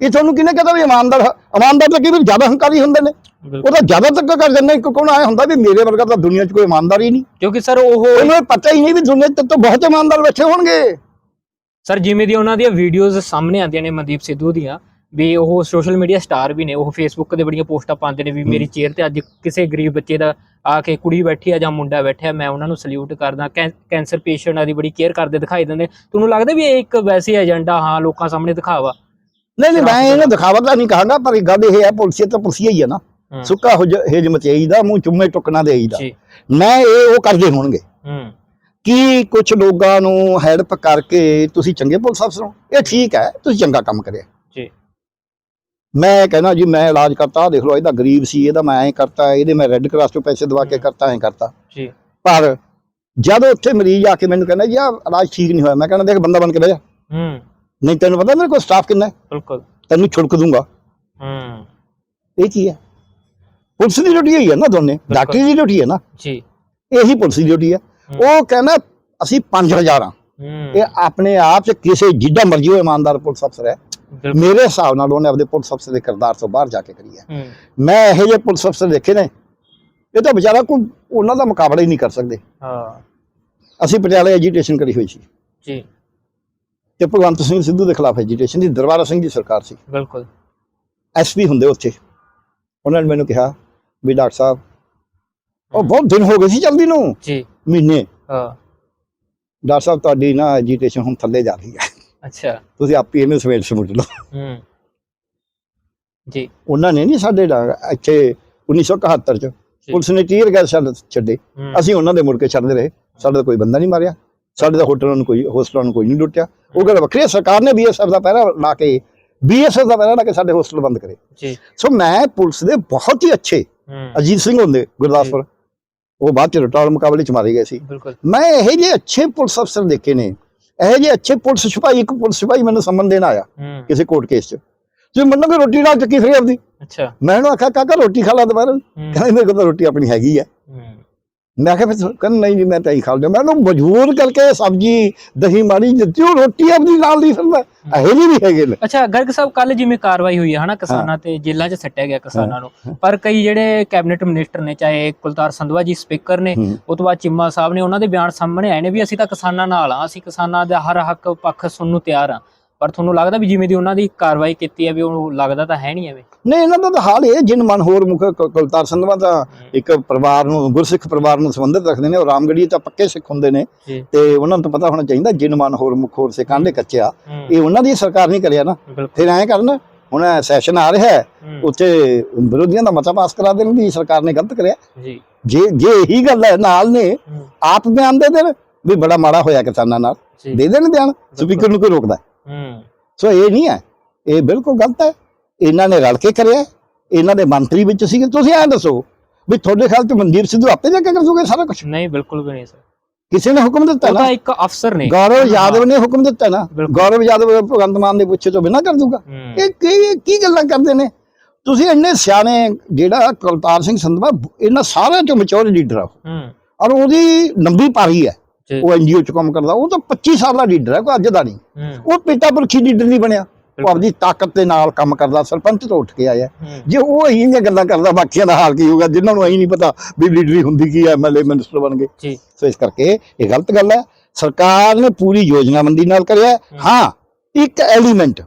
ਇਹ ਤੁਹਾਨੂੰ ਕਿਹਨੇ ਕਹਦਾ ਵੀ ਇਮਾਨਦਾਰ ਇਮਾਨਦਾਰ ਤਾਂ ਕਈ ਵਾਰ ਜ਼ਿਆਦਾ ਹੰਕਾਰੀ ਹੁੰਦੇ ਨੇ। ਉਹ ਤਾਂ ਜ਼ਿਆਦਾ ਤੱਕ ਕਰ ਜਾਂਦੇ ਇੱਕ ਕੋਣ ਆਇਆ ਹੁੰਦਾ ਵੀ ਮੇਰੇ ਵਰਗਾ ਤਾਂ ਦੁਨੀਆ 'ਚ ਕੋਈ ਇਮਾਨਦਾਰ ਹੀ ਨਹੀਂ। ਕਿਉਂਕਿ ਸਰ ਉਹ ਉਹਨੂੰ ਪਤਾ ਹੀ ਨਹੀਂ ਵੀ ਦੁਨੀਆ 'ਚ ਤਾਂ ਬਹੁਤ ਇਮਾਨਦਾਰ ਬੈਠੇ ਹੋਣਗੇ। ਸਰ ਜਿਵੇਂ ਦੀ ਉਹਨਾਂ ਦੀਆਂ ਵੀਡੀਓਜ਼ ਸਾਹਮਣੇ ਆਉਂਦੀਆਂ ਨੇ ਮਨਦੀਪ ਸਿੱਧੂ ਦੀਆਂ ਵੀ ਉਹ ਸੋਸ਼ਲ ਮੀਡੀਆ ਸਟਾਰ ਵੀ ਨੇ ਉਹ ਫੇਸਬੁੱਕ ਤੇ ਬੜੀਆਂ ਪੋਸਟਾਂ ਪਾਉਂਦੇ ਨੇ ਵੀ ਮੇਰੀ ਚੇਅਰ ਤੇ ਅੱਜ ਕਿਸੇ ਗਰੀਬ ਬੱਚੇ ਦਾ ਆ ਕੇ ਕੁੜੀ ਬੈਠੀ ਆ ਜਾਂ ਮੁੰਡਾ ਬੈਠਿਆ ਮੈਂ ਉਹਨਾਂ ਨੂੰ ਸਲੂਟ ਕਰਦਾ ਕੈਂਸਰ ਪੇਸ਼ੈਂਟਾਂ ਦੀ ਬੜੀ ਕੇਅਰ ਕਰਦੇ ਦਿਖਾਈ ਦਿੰਦੇ ਤੁਹਾਨੂੰ ਲੱਗਦਾ ਵੀ ਇਹ ਇੱਕ ਵੈਸੇ ਏਜੰਡਾ ਹਾਂ ਲੋਕਾਂ ਸਾਹਮਣੇ ਦਿਖਾਵਾ? ਨਹੀਂ ਨਹੀਂ ਮੈਂ ਇਹਨੂੰ ਦਿਖਾਵਾ ਤਾਂ ਨਹੀਂ ਕਹਾਂਗਾ ਪਰ ਇਹ ਗੱਲ ਇਹ ਹੈ ਪੁਲਸੀਅਤ ਤਾਂ ਪੁਲਸੀਆ ਹੀ ਹੈ ਨਾ। ਸੁੱਕਾ ਹੁਜ ਮਚੇਈ ਦਾ ਮੂੰਹ ਚੁੰਮੇ ਟੁਕਣਾ ਦੇਈ ਦਾ ਮੈਂ ਇਹ ਉਹ ਕਰਦੇ ਹੋਣਗੇ। ਕਿ ਕੁਝ ਲੋਕਾਂ ਨੂੰ ਹੈਲਪ ਕਰਕੇ ਤੁਸੀਂ ਚੰਗੇ ਪੁਲਿਸ ਅਫਸਰ ਹੋ? ਇਹ ਠੀਕ ਹੈ ਤੁਸੀਂ ਚੰਗਾ ਕੰਮ ਕਰਿਆ। ਮੈਂ ਕਹਿੰਦਾ ਜੀ ਮੈਂ ਇਲਾਜ ਕਰਤਾ ਦੇਖ ਲਓ ਇਹਦਾ ਗਰੀਬ ਸੀ ਇਹਦਾ ਮੈਂ ਐਂ ਕਰਤਾ ਇਹਦੇ ਮੈਂ ਰੈੱਡ ਕਰਾਸ ਤੋਂ ਪੈਸੇ ਦਵਾ ਕੇ ਕਰਤਾ ਐਂ ਕਰਤਾ। ਜੀ। ਪਰ ਜਦੋਂ ਉੱਥੇ ਮਰੀਜ਼ ਆ ਕੇ ਮੈਨੂੰ ਕਹਿੰਦਾ ਜੀ ਆਹ ਇਲਾਜ ਠੀਕ ਨਹੀਂ ਹੋਇਆ। ਮੈਂ ਕਹਿੰਦਾ ਦੇਖ ਬੰਦਾ ਬਣ ਕੇ ਬਹਿ ਜਾ। ਹੂੰ। ਨਹੀਂ ਤੈਨੂੰ ਪਤਾ ਮੇਰੇ ਕੋਲ ਸਟਾਫ ਕਿੰਨਾ ਹੈ? ਬਿਲਕੁਲ। ਤੈਨੂੰ ਛੁੜਕ ਦੂੰਗਾ। ਹੂੰ। ਇਹ ਕੀ ਹੈ? ਪੁਲਿਸ ਦੀ ਡਿਊਟੀ ਹੀ ਹੈ ਨਾ ਦੋਨੇ। ਡਾਕਟਰੀ ਦੀ ਡਿਊਟੀ ਹੈ ਨਾ। ਜੀ। ਇਹੀ ਪੁਲਿਸ ਦੀ ਡਿਊਟੀ ਹੈ। ਉਹ ਕਹਿੰਦਾ ਅਸੀਂ 5000 ਆ ਹੂੰ। ਇਹ ਆਪਣੇ ਆਪ ਚ ਕਿਸੇ ਜਿੱਡਾ ਮਰਜ਼ੀ ਹੋਏ ਇਮਾਨਦਾਰ ਪੁਲਿਸ ਅਫਸਰ ਹੈ। ਮੇਰੇ ਹਿਸਾਬ ਨਾਲ ਉਹਨੇ ਆਪਦੇ ਪੁਲਿਸ ਅਫਸਰ ਦੇ ਕਿਰਦਾਰ ਤੋਂ ਬਾਹਰ ਜਾ ਕੇ ਕਰੀ ਹੈ। ਹੂੰ। ਮੈਂ ਇਹੋ ਜਿਹੇ ਪੁਲਿਸ ਅਫਸਰ ਦੇਖੇ ਨੇ ਇਹ ਤਾਂ ਵਿਚਾਰਾ ਕੋਈ ਉਹਨਾਂ ਦਾ ਮੁਕਾਬਲਾ ਹੀ ਨਹੀਂ ਕਰ ਸਕਦੇ। ਹਾਂ। ਅਸੀਂ ਪਟਿਆਲੇ ਐਜੀਟੇਸ਼ਨ ਕਰੀ ਹੋਈ ਸੀ। ਜੀ। ਤੇ ਭਗਵੰਤ ਸਿੰਘ ਸਿੱਧੂ ਦੇ ਖਿਲਾਫ ਐਜੀਟੇਸ਼ਨ ਦੀ ਦਰਬਾਰਾ ਸਿੰਘ ਦੀ ਸਰਕਾਰ ਸੀ। ਬਿਲਕੁਲ। ਐਸਪੀ ਹੁੰਦੇ ਉੱਥੇ। ਉਹਨਾਂ ਨੇ ਮੈਨੂੰ ਕਿਹਾ ਵੀ ਡਾਕਟਰ ਸਾਹਿਬ ਉਹ ਬਹੁਤ ਦਿਨ ਹੋ ਗਏ ਸੀ ਜਲਦੀ ਨੂੰ। ਜੀ। ਮਹੀਨੇ। ਹਾਂ। ਡਾਕਟਰ ਸਾਹਿਬ ਤੁਹਾਡੀ ਨਾ ਐਜੀਟੇਸ਼ਨ ਹੁਣ ਥੱਲੇ ਜਾ ਰਹੀ ਹੈ। ਅੱਛਾ। ਤੁਸੀਂ ਆਪੇ ਇਹਨੂੰ ਸਵੇਰ ਸਮੁੱਟ ਲਓ। ਹੂੰ। ਜੀ। ਉਹਨਾਂ ਨੇ ਨਹੀਂ ਸਾਡੇ ਨਾਲ ਇੱਥੇ 1971 ਚ ਪੁਲਿਸ ਨੇ ਟੀਅਰ ਗੈਸ ਛੱਡ ਅਸੀਂ ਉਹਨਾਂ ਦੇ ਮੁੜ ਕੇ ਛੱਡਦੇ ਰਹੇ। ਸਾਡੇ ਤਾਂ ਕੋਈ ਬੰਦਾ ਨਹੀਂ ਮਾਰਿਆ। ਸਾਡੇ ਤਾਂ ਹੋਟਲਾਂ ਨੂੰ ਕੋਈ ਹੋਸਟਲਾਂ ਨੂੰ ਕੋਈ ਨਹੀਂ ਲੁੱਟਿਆ। ਉਹ ਗੱਲ ਵੱਖਰੀ ਸਰਕਾਰ ਨੇ ਬੀਐਸਐਫ ਦਾ ਪਹਿਰਾ ਲਾ ਕੇ ਬੀਐਸਐਫ ਦਾ ਪਹਿਰਾ ਲਾ ਕੇ ਸਾਡੇ ਹੋਸਟਲ ਬੰਦ ਕਰੇ। ਜੀ। ਸੋ ਮੈਂ ਪੁਲਿਸ ਦੇ ਬਹੁਤ ਹੀ ਅੱਛੇ ਅਜੀਤ ਸਿੰਘ ਹੁੰਦੇ ਗੁਰਦਾਸਪੁਰ ਉਹ ਬਾਅਦ ਚ ਰਿਟਾਇਰ ਮੁਕਾਬਲੇ ਚ ਮਾਰੇ ਗਏ ਸੀ। ਮੈਂ ਇਹੋ ਜਿਹੇ ਅੱਛੇ ਪੁਲਿਸ ਅਫਸਰ ਦੇਖੇ ਨੇ ਇਹੋ ਜਿਹੇ ਅੱਛੇ ਪੁਲਿਸ ਸਿਪਾਹੀ ਇੱਕ ਪੁਲਿਸ ਸਿਪਾਹੀ ਮੈਨੂੰ ਸੰਮਨ ਦੇਣ ਆਇਆ ਕਿਸੇ ਕੋਰਟ ਕੇਸ 'ਚ। ਤੁਸੀਂ ਮੰਨੋਗੇ ਰੋਟੀ ਨਾਲ ਚੱਕੀ ਫਰੀ ਆਪਦੀ। ਅੱਛਾ। ਮੈਂ ਉਹਨੂੰ ਆਖਿਆ ਕਾਕਾ ਰੋਟੀ ਖਾ ਲਾ ਦੁਬਾਰਾ। ਕਹਿੰਦਾ ਮੇਰੇ ਕੋਲ ਤਾਂ ਰੋਟੀ ਆਪਣੀ ਹੈਗੀ ਹੂੰ। ਮੈਂ ਕਿਹਾ ਫਿਰ ਕਹਿੰਦਾ ਨਹੀਂ ਜੀ ਮੈਂ ਤਾਂ ਹੀ ਖਾ ਲਿਆ। ਮੈਂ ਉਹਨੂੰ ਮਜਬੂਰ ਕਰਕੇ ਸਬਜ਼ੀ ਦਹੀਂ ਮਾੜੀ ਦਿੱਤੀ ਉਹ ਰੋਟੀ ਆਪਣੀ ਨਾਲ ਨਹੀਂ ਇਹੋ ਜਿਹੇ ਵੀ ਹੈਗੇ ਨੇ। ਅੱਛਾ ਗਰਗ ਸਾਹਿਬ ਕੱਲ ਜਿਵੇਂ ਕਾਰਵਾਈ ਹੋਈ ਹੈ ਹਨਾ ਕਿਸਾਨਾਂ ਤੇ ਜੇਲ੍ਹਾਂ 'ਚ ਸੱਟਿਆ ਗਿਆ ਕਿਸਾਨਾਂ ਨੂੰ। ਪਰ ਕਈ ਜਿਹੜੇ ਕੈਬਨਿਟ ਮਿਨਿਸਟਰ ਨੇ ਚਾਹੇ ਕੁਲਤਾਰ ਸੰਧਵਾ ਜੀ ਸਪੀਕਰ ਨੇ। ਉਹ ਤੋਂ ਬਾਅਦ ਚਿੰਮਾ ਸਾਹਿਬ ਨੇ ਉਹਨਾਂ ਦੇ ਬਿਆਨ ਸਾਹਮਣੇ ਆਏ ਨੇ ਵੀ ਅਸੀਂ ਤਾਂ ਕਿਸਾਨਾਂ ਨਾਲ ਆ ਅਸੀਂ ਕਿਸਾਨਾਂ ਦਾ ਹਰ ਹੱਕ ਪੱਖ ਸੁਣਨ ਨੂੰ ਤਿਆਰ ਆ। ਪਰ ਤੁਹਾਨੂੰ ਲੱਗਦਾ ਵੀ ਜਿਵੇਂ ਦੀ ਉਹਨਾਂ ਦੀ ਕਾਰਵਾਈ ਕੀਤੀ ਹੈ ਵੀ ਉਹ ਲੱਗਦਾ ਤਾਂ ਹੈ ਨਹੀਂ ਐਵੇਂ? ਨਹੀਂ ਇਹਨਾਂ ਦਾ ਤਾਂ ਹਾਲ ਇਹ ਜਿਨ ਮਨ ਹੋਰ ਮੁਖ ਕੁਲਤਾਰ ਸੰਧਵਾ ਤਾਂ ਇੱਕ ਪਰਿਵਾਰ ਨੂੰ ਗੁਰਸਿੱਖ ਪਰਿਵਾਰ ਨੂੰ ਸੰਬੰਧਿਤ ਰੱਖਦੇ ਨੇ ਉਹ ਰਾਮਗੜੀ ਤਾਂ ਪੱਕੇ ਸਿੱਖ ਹੁੰਦੇ ਨੇ। ਤੇ ਉਹਨਾਂ ਨੂੰ ਤਾਂ ਪਤਾ ਹੋਣਾ ਚਾਹੀਦਾ ਜਿਨ ਮਨ ਹੋਰ ਮੁਖ ਹੋਰ ਸੇ ਕਾਂਡੇ ਕੱਚਿਆ। ਇਹ ਉਹਨਾਂ ਦੀ ਸਰਕਾਰ ਨਹੀਂ ਕਰਿਆ ਨਾ। ਫਿਰ ਐਂ ਕਰਨ ਹੁਣ ਸੈਸ਼ਨ ਆ ਰਿਹਾ ਹੈ ਉੱਥੇ ਵਿਰੋਧੀਆਂ ਦਾ ਮਤਾ ਪਾਸ ਕਰਾ ਦੇਣ ਵੀ ਸਰਕਾਰ ਨੇ ਗਲਤ ਕਰਿਆ। ਜੀ। ਜੇ ਜੇ ਇਹੀ ਗੱਲ ਹੈ ਨਾਲ ਨੇ ਆਪ ਬਿਆਨ ਦੇ ਦੇਣ ਵੀ ਬੜਾ ਮਾੜਾ ਹੋਇਆ ਕਿਸਾਨਾਂ ਨਾਲ। ਦੇ ਦੇਣ ਬਿਆਨ ਸਪੀਕਰ ਨੂੰ ਕੋਈ ਰੋਕਦਾ। ਹੈ? ਸੋ ਇਹ ਨਹੀਂ ਹੈ। ਇਹ ਬਿਲਕੁਲ ਗਲਤ ਹੈ। ਇਹਨਾਂ ਨੇ ਰਲ ਕੇ ਕਰਿਆ ਇਹਨਾਂ ਦੇ ਮੰਤਰੀ ਵਿੱਚ ਸੀਗੇ। ਤੁਸੀਂ ਐਂ ਦੱਸੋ ਵੀ ਤੁਹਾਡੇ ਖਿਆਲ ਚ ਮਨਦੀਪ ਸਿੱਧੂ ਆਪੇ ਜਾ ਕੇ ਕਰ ਦੂਗੇ ਸਾਰਾ ਕੁਝ ਨਹੀਂ ਬਿਲਕੁਲ ਵੀ ਨਹੀਂ ਸਰ। ਕਿਸੇ ਨੇ ਹੁਕਮ ਦਿੱਤਾ ਉਹ ਨਾ ਤਾਂ ਇੱਕ ਅਫਸਰ ਨੇ। ਗੌਰਵ ਯਾਦਵ ਨੇ ਹੁਕਮ ਦਿੱਤਾ ਨਾ। ਗੌਰਵ ਯਾਦਵ ਭਗਵੰਤ ਮਾਨ ਦੇ ਪੁੱਛੇ ਤੋਂ ਬਿਨਾ ਕਰ ਦੂਗਾ। ਇਹ ਕੀ ਕੀ ਗੱਲਾਂ ਕਰਦੇ ਨੇ? ਤੁਸੀਂ ਇੰਨੇ ਸਿਆਣੇ ਜਿਹੜਾ ਕੁਲਤਾਰ ਸਿੰਘ ਸੰਧਵਾ ਇਹਨਾਂ ਸਾਰਿਆਂ ਚੋਂ ਮੈਚੁਰ ਲੀਡਰ ਆ ਔਰ ਉਹਦੀ ਲੰਬੀ ਪਾਰੀ ਹੈ। ਉਹ ਐਨਜੀਓ ਚ ਕੰਮ ਕਰਦਾ ਉਹ ਤਾਂ 25 ਸਾਲ ਦਾ ਲੀਡਰ ਹੈ ਕੋਈ ਅੱਜ ਦਾ ਨਹੀਂ। ਹੂੰ। ਉਹ ਪਿਤਾ ਪੁਰਖੀ ਲੀਡਰ ਨਹੀਂ ਬਣਿਆ। ਉਹ ਆਪਦੀ ਤਾਕਤ ਦੇ ਨਾਲ ਕੰਮ ਕਰਦਾ ਸਰਪੰਚ ਤੋਂ ਉੱਠ ਕੇ ਆਇਆ। ਹੂੰ, ਜੇ ਉਹ ਇਹੀ ਜਿਹੀਆਂ ਗੱਲਾਂ ਕਰਦਾ ਬਾਕੀਆਂ ਦਾ ਹਾਲ ਕੀ ਹੋਊਗਾ ਜਿਨ੍ਹਾਂ ਨੂੰ ਐਂ ਨਹੀਂ ਪਤਾ ਵੀ ਲੀਡਰੀ ਹੁੰਦੀ ਕੀ ਹੈ ਐਮਐਲਏ ਮਿਨਿਸਟਰ ਬਣ ਗਏ ਸੋ ਇਸ ਕਰਕੇ ਇਹ ਗਲਤ ਗੱਲ ਹੈ। ਸਰਕਾਰ ਨੇ ਪੂਰੀ ਯੋਜਨਾਬੰਦੀ ਨਾਲ ਕਰਿਆ ਹੈ। ਹਾਂ। ਇੱਕ ਐਲੀਮੈਂਟ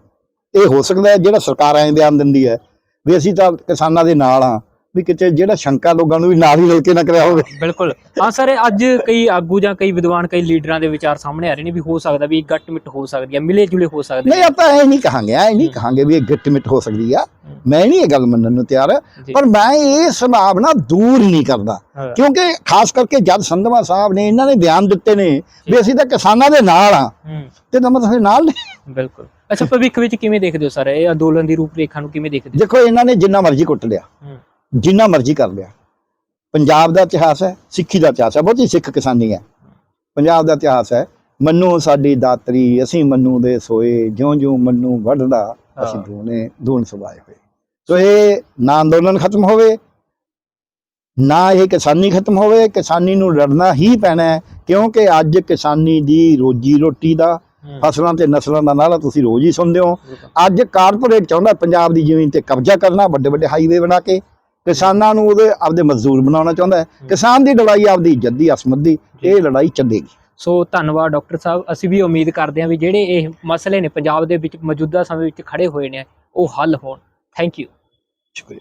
ਇਹ ਹੋ ਸਕਦਾ ਹੈ ਜਿਹੜਾ ਸਰਕਾਰ ਐਂ ਬਿਆਨ ਦਿੰਦੀ ਹੈ ਵੀ ਅਸੀਂ ਤਾਂ ਕਿਸਾਨਾਂ ਦੇ ਨਾਲ ਆ ਵੀ ਕਿਤੇ ਜਿਹੜਾ ਸ਼ੰਕਾ ਲੋਕਾਂ ਨੂੰ ਵੀ ਨਾਲ ਹੀ ਰਲ ਕੇ ਨਾ ਕਰਿਆ ਹੋਵੇ। ਬਿਲਕੁਲ। ਹਾਂ ਸਰ ਅੱਜ ਕਈ ਆਗੂ ਜਾਂ ਕਈ ਵਿਦਵਾਨ ਕਈ ਲੀਡਰਾਂ ਦੇ ਵਿਚਾਰ ਸਾਹਮਣੇ ਆ ਰਹੇ ਨੇ ਵੀ ਹੋ ਸਕਦਾ ਵੀ ਗੱਟ ਮਿੱਟ ਹੋ ਸਕਦੀ ਹੈ ਮਿਲੇ ਜੁਲੇ ਹੋ ਸਕਦੇ ਨਹੀਂ ਆਪਾਂ ਇਹ ਨਹੀਂ ਕਹਾਂਗੇ ਐ ਨਹੀਂ ਕਹਾਂਗੇ ਵੀ ਇਹ ਗਿੱਟ ਮਿੱਟ ਹੋ ਸਕਦੀ ਆ। ਮੈਂ ਨਹੀਂ ਇਹ ਗੱਲ ਮੰਨਣ ਨੂੰ ਤਿਆਰ। ਪਰ ਮੈਂ ਇਹ ਸੰਭਾਵਨਾ ਦੂਰ ਨਹੀਂ ਕਰਦਾ। ਹਾਂ। ਕਿਉਂਕਿ ਖਾਸ ਕਰਕੇ ਜਦ ਸੰਧਵਾ ਸਾਹਿਬ ਨੇ ਇਹਨਾਂ ਨੇ ਬਿਆਨ ਦਿੱਤੇ ਨੇ ਵੀ ਅਸੀਂ ਤਾਂ ਕਿਸਾਨਾਂ ਦੇ ਨਾਲ ਆ। ਹੂੰ। ਤੇ ਤਾਂ ਮਤਲਬ ਨਾਲ ਨੇ। ਬਿਲਕੁਲ। ਅੱਛਾ ਭਵਿੱਖ ਵਿੱਚ ਕਿਵੇਂ ਦੇਖਦੇ ਹੋ ਸਰ? ਇਹ ਅੰਦੋਲਨ ਦੀ ਰੂਪਰੇਖਾ ਨੂੰ ਕਿਵੇਂ ਦੇਖਦੇ ਦੇਖੋ ਇਹਨਾਂ ਨੇ ਜਿੰਨਾ ਮਰਜ਼ੀ ਕੁੱਟ ਲਿਆ। ਹੋ ਹੂੰ, ਜਿੰਨਾ ਮਰਜ਼ੀ ਕਰ ਲਿਆ। ਪੰਜਾਬ ਦਾ ਇਤਿਹਾਸ ਹੈ ਸਿੱਖੀ ਦਾ ਇਤਿਹਾਸ ਹੈ ਬਹੁਤੀ ਸਿੱਖ ਕਿਸਾਨੀ ਹੈ। ਪੰਜਾਬ ਦਾ ਇਤਿਹਾਸ ਹੈ ਮੰਨੂ ਸਾਡੀ ਦਾਤਰੀ ਅਸੀਂ ਮੰਨੂ ਦੇ ਸੋਏ ਜਿਉਂ-ਜਿਉਂ ਮੰਨੂ ਵੱਢਦਾ ਅਸੀਂ। ਦੋਨੇ ਦੂਣ ਸੁਭਾਏ ਹੋਏ। ਸੋ ਇਹ ਨਾ ਅੰਦੋਲਨ ਖਤਮ ਹੋਵੇ ਨਾ ਇਹ ਕਿਸਾਨੀ ਖਤਮ ਹੋਵੇ ਕਿਸਾਨੀ ਨੂੰ ਲੜਨਾ ਹੀ ਪੈਣਾ ਹੈ ਕਿਉਂਕਿ ਅੱਜ ਕਿਸਾਨੀ ਦੀ ਰੋਜੀ ਰੋਟੀ ਦਾ ਫਸਲਾਂ ਤੇ ਨਸਲਾਂ ਦਾ ਨਾਰਾ ਤੁਸੀਂ ਰੋਜ਼ ਹੀ ਸੁਣਦੇ ਹੋ। ਅੱਜ ਕਾਰਪੋਰੇਟ ਚਾਹੁੰਦਾ ਪੰਜਾਬ ਦੀ ਜ਼ਮੀਨ ਤੇ ਕਬਜ਼ਾ ਕਰਨਾ ਵੱਡੇ ਵੱਡੇ ਹਾਈਵੇ ਬਣਾ ਕੇ ਕਿਸਾਨਾਂ ਨੂੰ ਉਹਦੇ ਆਪਦੇ ਮਜ਼ਦੂਰ ਬਣਾਉਣਾ ਚਾਹੁੰਦਾ ਹੈ। ਕਿਸਾਨ ਦੀ ਲੜਾਈ ਆਪਦੀ ਇੱਜ਼ਤ ਦੀ ਅਸਮਤ ਦੀ ਇਹ ਲੜਾਈ ਚੱਲੇਗੀ। ਸੋ ਧੰਨਵਾਦ ਡਾਕਟਰ ਸਾਹਿਬ। ਅਸੀਂ ਵੀ ਉਮੀਦ ਕਰਦੇ ਹਾਂ ਵੀ ਜਿਹੜੇ ਇਹ ਮਸਲੇ ਨੇ ਪੰਜਾਬ ਦੇ ਵਿੱਚ ਮੌਜੂਦਾ ਸਮੇਂ ਵਿੱਚ ਖੜੇ ਹੋਏ ਨੇ ਉਹ ਹੱਲ ਹੋਣ। ਥੈਂਕ ਯੂ ਸ਼ੁਕਰੀਆ।